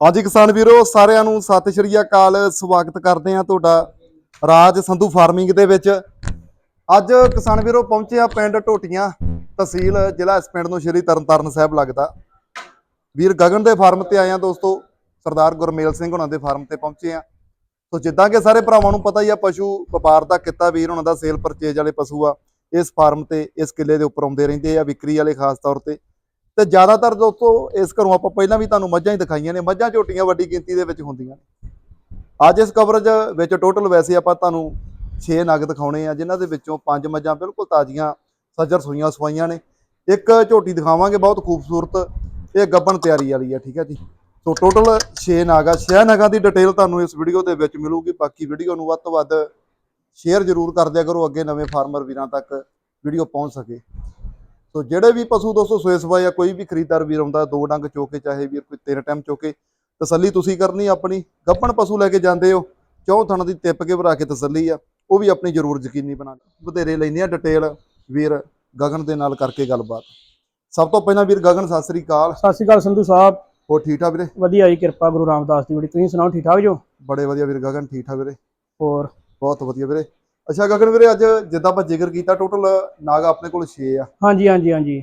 ਹਾਂਜੀ ਕਿਸਾਨ ਵੀਰੋ, ਸਾਰਿਆਂ ਨੂੰ ਸਤਿ ਸ਼੍ਰੀ ਅਕਾਲ। ਸਵਾਗਤ ਕਰਦੇ ਆ ਤੁਹਾਡਾ ਰਾਜ ਸੰਧੂ ਫਾਰਮਿੰਗ ਦੇ ਵਿੱਚ। ਅੱਜ ਕਿਸਾਨ ਵੀਰੋ, ਪਹੁੰਚੇ ਆ ਪਿੰਡ ਟੋਟੀਆਂ ਤਹਿਸੀਲ, ਜ਼ਿਲ੍ਹਾ ਇਸ ਪਿੰਡ ਨੂੰ ਸ਼੍ਰੀ ਤਰਨਤਾਰਨ ਸਾਹਿਬ ਲੱਗਦਾ। ਵੀਰ ਗਗਨ ਦੇ ਫਾਰਮ ਤੇ ਆਏ ਆ ਦੋਸਤੋ, ਸਰਦਾਰ ਗੁਰਮੇਲ ਸਿੰਘ ਉਹਨਾਂ ਦੇ ਫਾਰਮ ਤੇ ਪਹੁੰਚੇ ਆ ਸੋ ਜਿੱਦਾਂ ਕਿ ਸਾਰੇ ਭਰਾਵਾਂ ਨੂੰ ਪਤਾ ਹੀ ਆ, ਪਸ਼ੂ ਵਪਾਰ ਦਾ ਕਿੱਤਾ ਵੀਰ, ਉਹਨਾਂ ਦਾ ਸੇਲ ਪਰਚੇਜ ਵਾਲੇ ਪਸ਼ੂ ਆ, ਇਸ ਫਾਰਮ ਤੇ, ਇਸ ਕਿੱਲੇ ਦੇ ਉੱਪਰ ਆਉਂਦੇ ਰਹਿੰਦੇ ਆ, ਵਿਕਰੀ ਵਾਲੇ ਖਾਸ ਤੌਰ ਤੇ। ਤੇ ਜ਼ਿਆਦਾਤਰ ਦੋਸਤੋ, ਇਸ ਘਰੋਂ ਆਪਾਂ ਪਹਿਲਾਂ ਵੀ ਤੁਹਾਨੂੰ ਮੱਝਾਂ ਹੀ ਦਿਖਾਈਆਂ ਨੇ। ਮੱਝਾਂ ਝੋਟੀਆਂ ਵੱਡੀ ਗਿਣਤੀ ਦੇ ਵਿੱਚ ਹੁੰਦੀਆਂ ਅੱਜ ਇਸ ਕਵਰੇਜ ਵਿੱਚ ਟੋਟਲ ਵੈਸੇ ਆਪਾਂ ਤੁਹਾਨੂੰ 6 ਨਗ ਦਿਖਾਉਣੇ ਆ, ਜਿਨ੍ਹਾਂ ਦੇ ਵਿੱਚੋਂ ਪੰਜ ਮੱਝਾਂ ਬਿਲਕੁਲ ਤਾਜ਼ੀਆਂ, ਸੱਜਰ ਸੂਈਆਂ ਸਵਾਈਆਂ ਨੇ। ਇੱਕ ਝੋਟੀ ਦਿਖਾਵਾਂਗੇ, ਬਹੁਤ ਖੂਬਸੂਰਤ, ਇਹ ਗੱਬਣ ਤਿਆਰੀ ਵਾਲੀ ਆ, ਠੀਕ ਹੈ ਜੀ। ਸੋ ਟੋਟਲ 6 ਨਗ ਆ। 6 ਨਗਾਂ ਦੀ ਡਿਟੇਲ ਤੁਹਾਨੂੰ ਇਸ ਵੀਡੀਓ ਦੇ ਵਿੱਚ ਮਿਲੂਗੀ। ਬਾਕੀ ਵੀਡੀਓ ਨੂੰ ਵੱਧ ਤੋਂ ਵੱਧ ਸ਼ੇਅਰ ਜ਼ਰੂਰ ਕਰ ਦਿਆ ਕਰੋ, ਅੱਗੇ ਨਵੇਂ ਫਾਰਮਰ ਵੀਰਾਂ ਤੱਕ ਵੀਡੀਓ ਪਹੁੰਚ ਸਕੇ। ਸੋ ਜਿਹੜੇ ਵੀ ਪਸ਼ੂ ਦੋਸਤੋ ਸੋਏ ਸਵਾਏ ਜਾਂ ਕੋਈ ਵੀ ਖਰੀਦਦਾਰ ਵੀਰ ਆਉਂਦਾ ਦੋ ਡੰਗ ਚੋਕੇ ਚਾਹੇ ਵੀਰ ਕੋਈ ਤਿੰਨ ਟਾਈਮ ਚੋਕੇ ਤਸੱਲੀ ਤੁਸੀਂ ਕਰਨੀ ਆਪਣੀ ਗੱਪਣ ਪਸ਼ੂ ਲੈ ਕੇ ਜਾਂਦੇ ਹੋ ਚੌਂ ਥਣ ਦੀ ਟਿੱਪ ਕੇ ਭਰਾ ਕੇ ਤਸੱਲੀ ਆ ਉਹ ਵੀ ਆਪਣੀ ਜ਼ਰੂਰ ਯਕੀਨੀ ਬਣਾ ਬਥੇਰੇ ਲੈਂਦੇ ਆ ਡਿਟੇਲ ਵੀਰ ਗਗਨ ਦੇ ਨਾਲ ਕਰਕੇ ਗੱਲਬਾਤ। ਸਭ ਤੋਂ ਪਹਿਲਾਂ ਵੀਰ ਗਗਨ ਸਤਿ ਸ੍ਰੀ ਅਕਾਲ। ਸਤਿ ਸ਼੍ਰੀ ਅਕਾਲ ਸੰਧੂ ਸਾਹਿਬ। ਹੋਰ ਠੀਕ ਠਾਕ ਵੀਰੇ? ਵਧੀਆ ਜੀ ਕਿਰਪਾ ਗੁਰੂ ਰਾਮਦਾਸ ਦੀ ਬੜੀ। ਤੁਸੀਂ ਸੁਣਾਓ ਠੀਕ ਠਾਕ ਜੋ? ਬੜੇ ਵਧੀਆ ਵੀਰ ਗਗਨ ਠੀਕ ਠਾਕ ਵੀਰੇ? ਹੋਰ? ਬਹੁਤ ਵਧੀਆ ਵੀਰੇ। ਅੱਛਾ ਗਗਨ ਵੀਰੇ ਅੱਜ ਜਿੱਦਾਂ ਆਪਾਂ ਜ਼ਿਕਰ ਕੀਤਾ ਟੋਟਲ ਨਾਗ ਆਪਣੇ ਕੋਲ 6 ਆ। ਹਾਂਜੀ ਹਾਂਜੀ ਹਾਂਜੀ।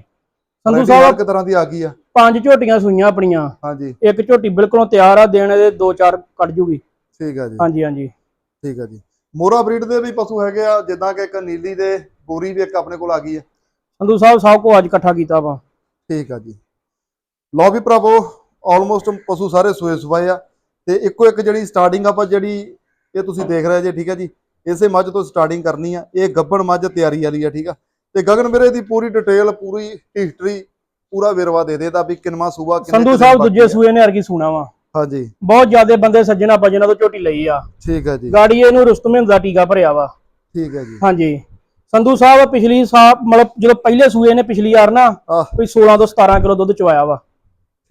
ਸੰਧੂ ਸਾਹਿਬ ਇੱਕ ਤਰ੍ਹਾਂ ਦੀ ਆ ਗਈ ਆ। ਪੰਜ ਝੋਟੀਆਂ ਸੂਈਆਂ ਆਪਣੀਆਂ। ਹਾਂਜੀ। ਇੱਕ ਝੋਟੀ ਬਿਲਕੁਲੋਂ ਤਿਆਰ ਆ ਦੇਣ ਦੇ ਦੋ ਚਾਰ ਕੱਢ ਜੂਗੀ। ਠੀਕ ਆ ਜੀ। ਹਾਂਜੀ ਹਾਂਜੀ। ਠੀਕ ਆ ਜੀ। ਮੋਰਾ ਬਰੀਡ ਦੇ ਵੀ ਪਸ਼ੂ ਹੈਗੇ ਆ ਜਿੱਦਾਂ ਕਿ ਇੱਕ ਨੀਲੀ ਦੇ ਪੂਰੀ ਵੀ ਇੱਕ ਆਪਣੇ ਕੋਲ ਆ ਗਈ ਹੈ ਸੰਧੂ ਸਾਹਿਬ ਸਭ ਕੋ ਅੱਜ ਇਕੱਠਾ ਕੀਤਾ ਵਾ। ਠੀਕ ਆ ਜੀ। ਲਓ ਵੀ ਭਰਾਵੋ ਆਲਮੋਸਟ ਪਸ਼ੂ ਸਾਰੇ ਸੋਏ ਸਵਾਏ ਆ। ਤੇ ਇੱਕੋ ਇੱਕ ਜਿਹੜੀ ਸਟਾਰਟਿੰਗ ਆਪਾਂ ਜਿਹੜੀ ਇਹ ਤੁਸੀਂ ਦੇਖ ਰਹੇ ਜੇ ਠੀਕ ਆ ਜੀ। ਇਸੇ ਮੱਝ ਤੋਂ ਸਟਾਰਟਿੰਗ ਕਰਨੀ ਆ। ਇਹ ਗੱਬਣ ਮੱਝ ਤਿਆਰੀ ਵਾਲੀ ਆ ਠੀਕ ਆ। ਤੇ ਗਗਨ ਵੀਰੇ ਦੀ ਪੂਰੀ ਡਿਟੇਲ ਪੂਰੀ ਹਿਸਟਰੀ ਪੂਰਾ ਵੇਰਵਾ ਦੇ ਦੇਤਾ ਵੀ ਕਿੰਨਾ ਸੂਬਾ ਕਿੰਨੇ ਸੰਧੂ ਸਾਹਿਬ ਦੂਜੇ। ਸੂਏ ਨੇ ਅਰਗੀ ਸੁਣਾ ਵਾ। ਹਾਂਜੀ। ਬਹੁਤ ਜ਼ਿਆਦੇ ਬੰਦੇ ਸੱਜਣਾ ਭਜਣਾ ਤੋਂ ਝੋਟੀ ਲਈ ਆ। ਠੀਕ ਆ ਜੀ। ਗਾੜੀ ਇਹਨੂੰ ਰੁਸਤਮੇ ਦਾ ਟੀਕਾ ਭਰਿਆ ਵਾ। ਠੀਕ ਆ ਜੀ। ਹਾਂਜੀ। ਸੰਧੂ ਸਾਹਿਬ ਪਿਛਲੀ ਸਾਲ ਮਤਲਬ ਜਦੋਂ ਪਹਿਲੇ ਸੂਏ ਨੇ ਪਿਛਲੀ ਵਾਰ ਨਾ ਕੋਈ 16 ਤੋਂ 17 ਕਿਲੋ ਦੁੱਧ ਚਵਾਇਆ ਵਾ।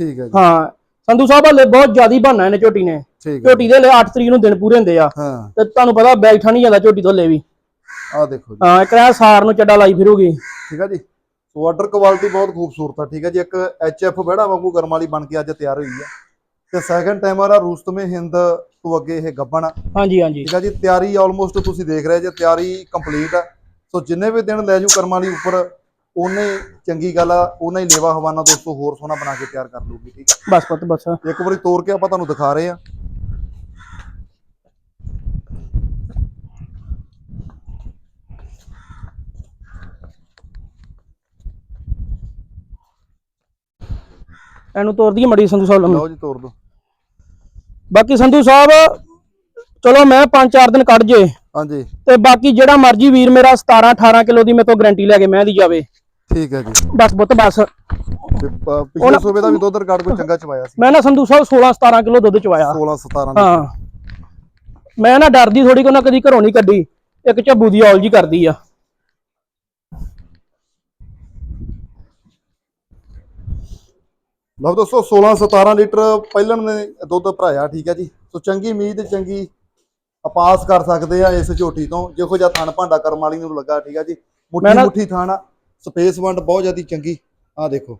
ਠੀਕ ਆ ਜੀ। ਹਾਂ। ਸੰਧੂ ਸਾਹਿਬ ਹਲੇ ਬਹੁਤ ਜ਼ਿਆਦੀ ਬਹਾਨਾ ਇਹਨੇ ਝੋਟੀ ਨੇ। ਝੋਟੀ ਦੇ ਲਈ 8 ਤਰੀਕ ਨੂੰ ਦਿਨ ਪੂਰੇ ਹੁੰਦੇ ਆ। ਹਾਂ। ਤੇ ਤੁਹਾਨੂੰ ਪਤਾ ਬੈਠਾ ਨਹੀਂ ਜਾਂਦਾ ਝੋਟੀ ਤੋਂ ਲੈ ਵੀ। ਆ ਦੇਖੋ ਜੀ। ਹਾਂ ਇੱਕ ਨਾ ਸਾਰ ਨੂੰ ਚੱਡਾ ਲਾਈ ਫਿਰੂਗੀ। ਠੀਕ ਆ ਜੀ। ਸੋ ਆਰਡਰ ਕੁਆਲਿਟੀ ਬਹੁਤ ਖੂਬਸੂਰਤ ਆ ਠੀਕ ਆ ਜੀ। ਇੱਕ ਐਚਐਫ ਬਹਿੜਾ ਵਾਂਗੂ ਗਰਮ ਵਾਲੀ ਬਣ ਕੇ ਅੱਜ ਤਿਆਰ ਹੋਈ ਆ। ਤੇ ਸੈਕੰਡ ਟਾਈਮਰ ਆ ਰੂਸਤਮੇ ਹਿੰਦ ਤੋਂ ਅੱਗੇ ਇਹ ਗੱਬਣ ਹਾਂਜੀ ਹਾਂਜੀ। ਠੀਕ ਆ ਜੀ ਤਿਆਰੀ ਆਲਮੋਸਟ ਤੁਸੀਂ ਦੇਖ ਰਹੇ ਜੇ ਤਿਆਰੀ ਕੰਪਲੀਟ ਆ। ਸੋ ਜਿੰਨੇ ਵੀ ਦਿਨ ਲੈ ਜੂ ਕਰਮ ਵਾਲੀ ਉੱਪਰ ਉਹਨੇ ਚੰਗੀ ਗੱਲ ਆ ਉਹਨਾਂ ਹੀ ਲੇਵਾ ਹਵਾਨਾ ਦੋਸਤੋ ਹੋਰ ਸੋਹਣਾ ਬਣਾ ਕੇ ਤਿਆਰ ਕਰ ਲੂਗੀ ਠੀਕ ਬਸ ਪੁੱਤ ਬਸ। ਇੱਕ ਵਾਰੀ ਤੋੜ ਕੇ ਆਪਾਂ ਤੁਹਾਨੂੰ ਦਿਖਾ ਰਹੇ ਆ। ਇਹਨੂੰ ਤੋਰ ਦਈਏ ਮੜੀ ਸੰਧੂ ਸਾਹਿਬ ਲਓ ਜੀ ਤੋੜ ਦੋ। ਬਾਕੀ ਸੰਧੂ ਸਾਹਿਬ ਚਲੋ ਮੈਂ 5-4 ਦਿਨ ਕੱਢ ਜੇ। ਹਾਂਜੀ। ਤੇ ਬਾਕੀ ਜਿਹੜਾ ਮਰਜ਼ੀ ਵੀਰ ਮੇਰਾ 17-18 ਕਿਲੋ ਦੀ ਮੇਰੇ ਤੋਂ ਗਾਰੰਟੀ ਲੈ ਕੇ ਮੈਂ ਦੀ ਜਾਵੇ। ਠੀਕ ਹੈ ਜੀ। ਬਸ ਪੁੱਤ ਬਸ। ਪਿਛਲੇ ਸੂਬੇ ਦਾ ਵੀ ਦੁੱਧ ਰਿਕਾਰਡ ਕੋਈ ਚੰਗਾ ਚਵਾਇਆ ਸੀ। ਮੈਂ ਨਾ ਸੰਧੂ ਸਾਹਿਬ 16-17 ਕਿਲੋ ਦੁੱਧ ਚਵਾਇਆ। 16 17 ਦੀ। ਹਾਂ। ਮੈਂ ਨਾ ਡਰਦੀ ਥੋੜੀ ਕਿ ਉਹਨਾਂ ਕਦੀ ਘਰੋਂ ਨਹੀਂ ਕੱਢੀ। ਇੱਕ ਝੱਬੂ ਦੀ ਔਲ ਜੀ ਕਰਦੀ ਆ। ਲਓ ਦੋਸਤੋ 16 17 ਲੀਟਰ ਪਹਿਲਣ ਨੇ ਦੁੱਧ ਭਰਾਇਆ ਠੀਕ ਹੈ ਜੀ। ਸੋ ਚੰਗੀ ਉਮੀਦ ਚੰਗੀ ਅਪਾਸ ਕਰ ਸਕਦੇ ਆ ਇਸ ਝੋਟੀ ਤੋਂ। ਜਿਹੋ ਜਿਹਾ ਥਣ ਭਾਂਡਾ ਕਰਮ ਵਾਲੀ ਨੂੰ ਲੱਗਾ ਠੀਕ ਹੈ ਜੀ। ਮੁੱਠੀ ਮੁੱਠੀ ਥਣ ਆ ਸਪੇਸ ਵੰਡ ਬਹੁਤ ਜ਼ਿਆਦੀ ਚੰਗੀ। ਆ ਦੇਖੋ।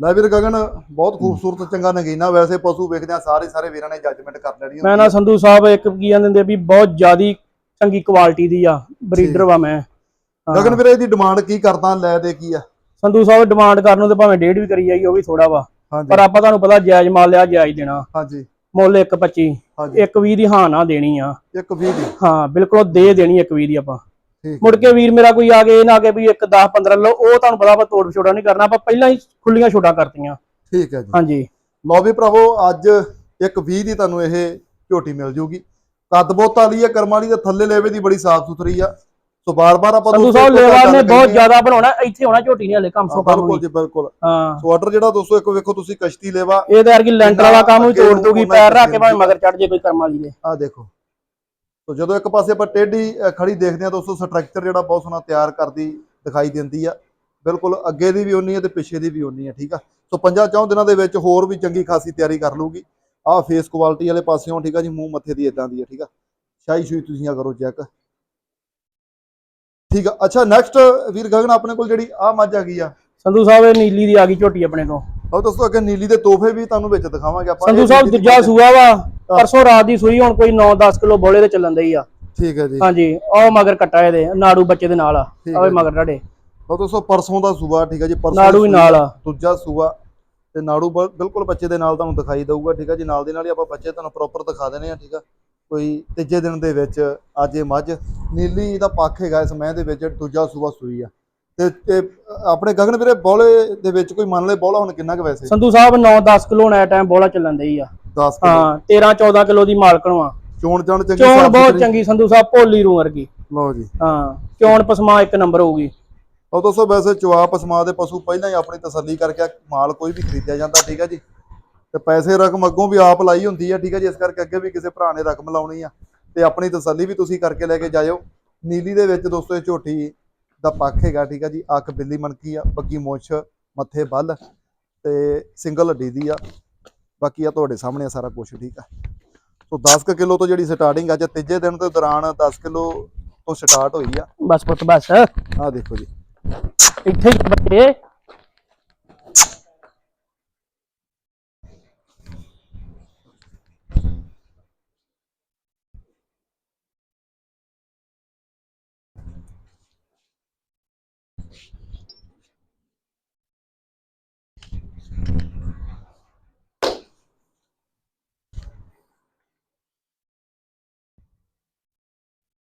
ਲੈ ਵੀਰ ਗਗਨ ਬਹੁਤ ਖੂਬਸੂਰਤ ਚੰਗਾ ਨਗੀਨਾ। ਵੈਸੇ ਪਸ਼ੂ ਵੇਖਦੇ ਆ ਸਾਰੇ ਸਾਰੇ ਵੀਰਾਂ ਨੇ ਜੱਜਮੈਂਟ ਕਰ ਲੈਣੀ ਮੈਂ ਨਾ ਸੰਧੂ ਸਾਹਿਬ ਇੱਕ ਕੀ ਕਹਿੰਦੇ ਹੁੰਦੇ ਵੀ ਬਹੁਤ ਜ਼ਿਆਦੀ ਚੰਗੀ ਕੁਆਲਿਟੀ ਦੀ ਆ ਬਰੀਡਰ ਵਾ ਮੈਂ। ਗਗਨ ਵੀਰੇ ਇਹਦੀ ਡਿਮਾਂਡ ਕੀ ਕਰਦਾ ਲੈ ਦੇ ਕੀ ਆ? ਸੰਧੂ ਸਾਹਿਬ ਡਿਮਾਂਡ ਕਰਨ ਨੂੰ ਤੇ ਭਾਵੇਂ ਡੇਢ ਵੀ ਕਰੀ ਜਾਈ ਉਹ ਵੀ ਥੋੜਾ ਵਾ। ਪਰ ਆਪਾਂ ਤੁਹਾਨੂੰ ਪਤਾ ਜਾਇਜ਼ ਮਾਲ ਲਿਆ ਜਾਇਜ਼ ਦੇਣਾ। ਹਾਂਜੀ। ਮੁੱਲ 1.25 ਹਾਂਜੀ। 1.20 ਦੀ ਹਾਂ ਨਾ ਦੇਣੀ ਆ। ਇੱਕ ਵੀਹ ਦੀ। ਹਾਂ ਬਿਲਕੁਲ ਦੇ ਦੇਣੀ 1.20 ਦੀ ਆਪਾਂ। ਮੁੜ ਕੇ ਵੀਰ ਮੇਰਾ ਕੋਈ ਆ ਕੇ ਇਹ ਨਾ ਕਿ ਵੀ 1 10 15 ਲਓ ਉਹ ਤੁਹਾਨੂੰ ਪਤਾ ਆਪਾਂ ਤੋੜ ਛੋੜਾ ਨਹੀਂ ਕਰਨਾ ਆਪਾਂ ਪਹਿਲਾਂ ਹੀ ਖੁੱਲੀਆਂ ਛੋਟਾਂ ਕਰਤੀਆਂ। ਠੀਕ ਹੈ ਜੀ। ਹਾਂਜੀ। ਲਓ ਵੀ ਭਰਾਵੋ ਅੱਜ ਇੱਕ 20 ਦੀ ਤੁਹਾਨੂੰ ਇਹ ਝੋਟੀ ਮਿਲ ਜੂਗੀ। ਕੱਦ ਬਹੁਤ ਵਾਲੀ ਹੈ ਕਰਮ ਵਾਲੀ ਦੇ ਥੱਲੇ ਲੈਵੇ ਦੀ ਬੜੀ ਸਾਫ਼ ਸੁਥਰੀ ਆ। ਸੋ ਬਾਰ-ਬਾਰ ਆਪਾਂ ਸੰਧੂ ਸਾਹਿਬ ਇੱਕ ਲੇਵਾ ਗੱਲ ਨੇ ਬਹੁਤ। ਜ਼ਿਆਦਾ ਬਣਾਉਣਾ ਇੱਥੇ ਹੋਣਾ ਝੋਟੀ ਨਹੀਂ ਹਲੇ ਕੰਮ ਸੋ ਕੰਮ ਬਿਲਕੁਲ ਜੀ ਬਿਲਕੁਲ। ਹਾਂ। ਸੋ ਆਰਡਰ ਜਿਹੜਾ ਦੋਸਤੋ ਇੱਕ ਵੇਖੋ ਤੁਸੀਂ ਕਸ਼ਤੀ ਲੈਵਾ। ਇਹ ਤਾਂ ਯਾਰ ਕਿ ਲੈਂਟਰ ਵਾਲਾ ਕੰਮ ਵੀ ਤੋੜ ਦੂਗੀ ਪੈਰ ਰੱਖ ਕੇ ਭਾਵੇਂ ਮਗਰ ਚੜ ਜੇ ਕੋਈ ਕਰਮ ਵਾਲੀ ਦੇ। ਆ ਦੇਖੋ। ਸੋ ਜਦੋਂ ਇੱਕ ਪਾਸੇ ਆਪਾਂ ਟੇਢੀ ਖੜੀ ਦੇਖਦੇ ਆ ਦੋਸਤੋ ਸਟਰਕਚਰ ਜਿਹੜਾ ਬਹੁਤ ਸੋਹਣਾ ਤਿਆਰ ਕਰਦੀ ਦਿਖਾਈ ਦਿੰਦੀ ਆ। ਬਿਲਕੁਲ ਅੱਗੇ ਦੀ ਵੀ ਉਨੀ ਹੈ ਤੇ ਪਿੱਛੇ ਦੀ ਵੀ ਉਨੀ ਹੈ ਠੀਕ ਆ। ਸੋ ਪੰਜਾਂ ਚੌਂ ਦਿਨਾਂ ਦੇ ਵਿੱਚ ਹੋਰ ਵੀ ਚੰਗੀ ਖਾਸੀ ਤਿਆਰੀ ਕਰ ਲੂਗੀ ਆਹ ਫੇਸ ਕੁਆਲਿਟੀ ਵਾਲੇ ਪਾਸਿਓਂ ਠੀਕ ਆ ਜੀ ਮੂੰਹ ਮੱਥੇ ਦੀ ਇਦਾਂ ਦੀ ਹੈ ਠੀਕ ਆ। ਸ਼ਾਈ ਸ਼ੂਈ ਤੁਸੀਂ ਆ ਕਰੋ ਚੈੱਕ ਠੀਕ ਆ ਅੱਛਾ ਨੈਕਸਟ ਵੀਰ ਗਗਨ ਆਪਣੇ ਕੋਲ ਜਿਹੜੀ ਆ ਮੱਝ ਆ ਗਈ ਆ। ਸੰਧੂ ਸਾਹਿਬ ਇਹ ਨੀਲੀ ਦੀ ਆ ਗਈ ਝੋਟੀ ਆਪਣੇ ਕੋਲ। ਉਹ ਦੋਸਤੋ ਅੱਗੇ ਨੀਲੀ ਦੇ ਤੋਹਫੇ ਵੀ ਤੁਹਾਨੂੰ ਵਿੱਚ ਦਿਖਾਵਾਂਗੇ ਆਪਾਂ। ਸੰਧੂ ਸਾਹਿਬ ਦੂਜਾ ਸੂਆ ਵਾ ਪਰਸੋਂ ਰਾਤ ਦੀ ਸੂਈ ਹੁਣ ਕੋਈ 9-10 ਕਿਲੋ ਬੋਲੇ ਤੇ ਚੱਲਣ ਦਈ ਆ। ਠੀਕ ਹੈ ਜੀ। ਹਾਂਜੀ ਉਹ ਮਗਰ ਕੱਟਾ ਇਹਦੇ ਨਾੜੂ ਬੱਚੇ ਦੇ ਨਾਲ ਆ। ਆਵੇ। ਮਗਰ ਤੁਹਾਡੇ। ਉਹ ਦੋਸਤੋ ਪਰਸੋਂ ਦਾ ਸੂਆ ਠੀਕ ਹੈ ਜੀ ਪਰਸੋਂ ਨਾੜੂ ਨਾਲ ਆ। ਦੂਜਾ ਸੂਆ। ਤੇ ਨਾੜੂ ਬਿਲਕੁਲ ਬੱਚੇ ਦੇ ਨਾਲ ਤੁਹਾਨੂੰ ਦਿਖਾਈ ਦਊਗਾ ਠੀਕ ਹੈ ਜੀ? ਨਾਲ ਦੇ ਨਾਲ ਹੀ ਆਪਾਂ ਬੱਚੇ ਤੁਹਾਨੂੰ ਪ੍ਰੋਪਰ ਦਿਖਾ ਦੇਣੇ ਆ ਠੀਕ ਆ? ਕੋਈ ਤੀਜੇ ਦਿਨ ਦੇ ਵਿੱਚ ਅੱਜ ਇਹ ਮੱਝ ਨੀਲੀ ਦਾ ਪੱਖ ਹੈਗਾ ਇਸ ਮਹਿ ਦੇ ਵਿੱਚ ਦੂਜਾ ਸੂਆ ਸੂਈ ਆ। ਤੇ ਆਪਣੇ ਗਗਨ ਵੀਰੇ ਬੋਲੇ ਦੇ ਵਿੱਚ ਕੋਈ ਮੰਨ ਲੈ ਬੋਲਾ ਹੁਣ ਕਿੰਨਾ ਕੁ ਵੈਸੇ? ਸੰਧੂ ਸਾਹਿਬ 9-10 ਕਿਲੋ ਹੁਣ ਟਾਈਮ ਬੋਲਾ ਚੱਲਣ ਦਈ ਆ। 10 ਕਿਲੋ। ਹਾਂ 13-14 ਕਿਲੋ ਦੀ ਮਾਲਕਣ ਵਾ ਚੋਣ ਚਣ ਚੰਗੀ ਚੋਣ ਬਹੁਤ। ਚੰਗੀ ਸੰਧੂ ਸਾਹਿਬ ਭੋਲੀ ਰੂ ਵਰਗੀ। ਲਓ ਜੀ। ਹਾਂ ਚੋਣ ਪਸਮਾ ਇੱਕ ਨੰਬਰ ਹੋਊਗੀ। ਉਹ ਦੋਸਤੋ ਵੈਸੇ ਚੁਆ ਪਸਮਾ ਦੇ ਪਸ਼ੂ ਪਹਿਲਾਂ ਹੀ ਆਪਣੀ ਤਸੱਲੀ ਕਰਕੇ ਮਾਲ ਕੋਈ ਵੀ ਖਰੀਦਿਆ ਜਾਂਦਾ ਠੀਕ ਹੈ ਜੀ? ਤੇ ਪੈਸੇ ਰਕਮ ਅੱਗੋਂ ਵੀ ਆਪ ਲਾਈ ਹੁੰਦੀ ਹੈ ਠੀਕ ਹੈ ਜੀ? ਇਸ ਕਰਕੇ ਅੱਗੇ ਵੀ ਕਿਸੇ ਭਰਾ ਨੇ ਰਕਮ ਲਾਉਣੀ ਆ। ਤੇ ਆਪਣੀ ਤਸੱਲੀ ਵੀ ਤੁਸੀਂ ਕਰਕੇ ਲੈ ਕੇ ਜਾਇਓ। ਨੀਲੀ ਦੇ ਵਿੱਚ ਦੋਸਤੋ ਇਹ ਝੋਟੀ ਦਾ ਪੱਖ ਹੈਗਾ ਠੀਕ ਹੈ ਜੀ? ਅੱਖ ਬਿੱਲੀ ਮਣਕੀ ਆ ਬੱਗੀ ਮੁੱਛ ਮੱਥੇ ਬੱਲ ਤੇ ਸਿੰਗਲ ਹੱਡੀ ਦੀ ਆ। ਬਾਕੀ ਆ ਤੁਹਾਡੇ ਸਾਹਮਣੇ ਆ ਸਾਰਾ ਕੁਝ ਠੀਕ ਆ। ਸੋ 10 ਕਿਲੋ ਤੋਂ ਜਿਹੜੀ ਸਟਾਰਟਿੰਗ ਅੱਜ ਤੀਜੇ ਦਿਨ ਦੇ ਦੌਰਾਨ 10 ਕਿਲੋ ਤੋਂ ਸਟਾਰਟ ਹੋਈ ਆ। ਬਸ ਪੁੱਤ ਬਸ। ਆਹ ਦੇਖੋ ਜੀ। ਇੱਥੇ ਹੀ ਬੱਚੇ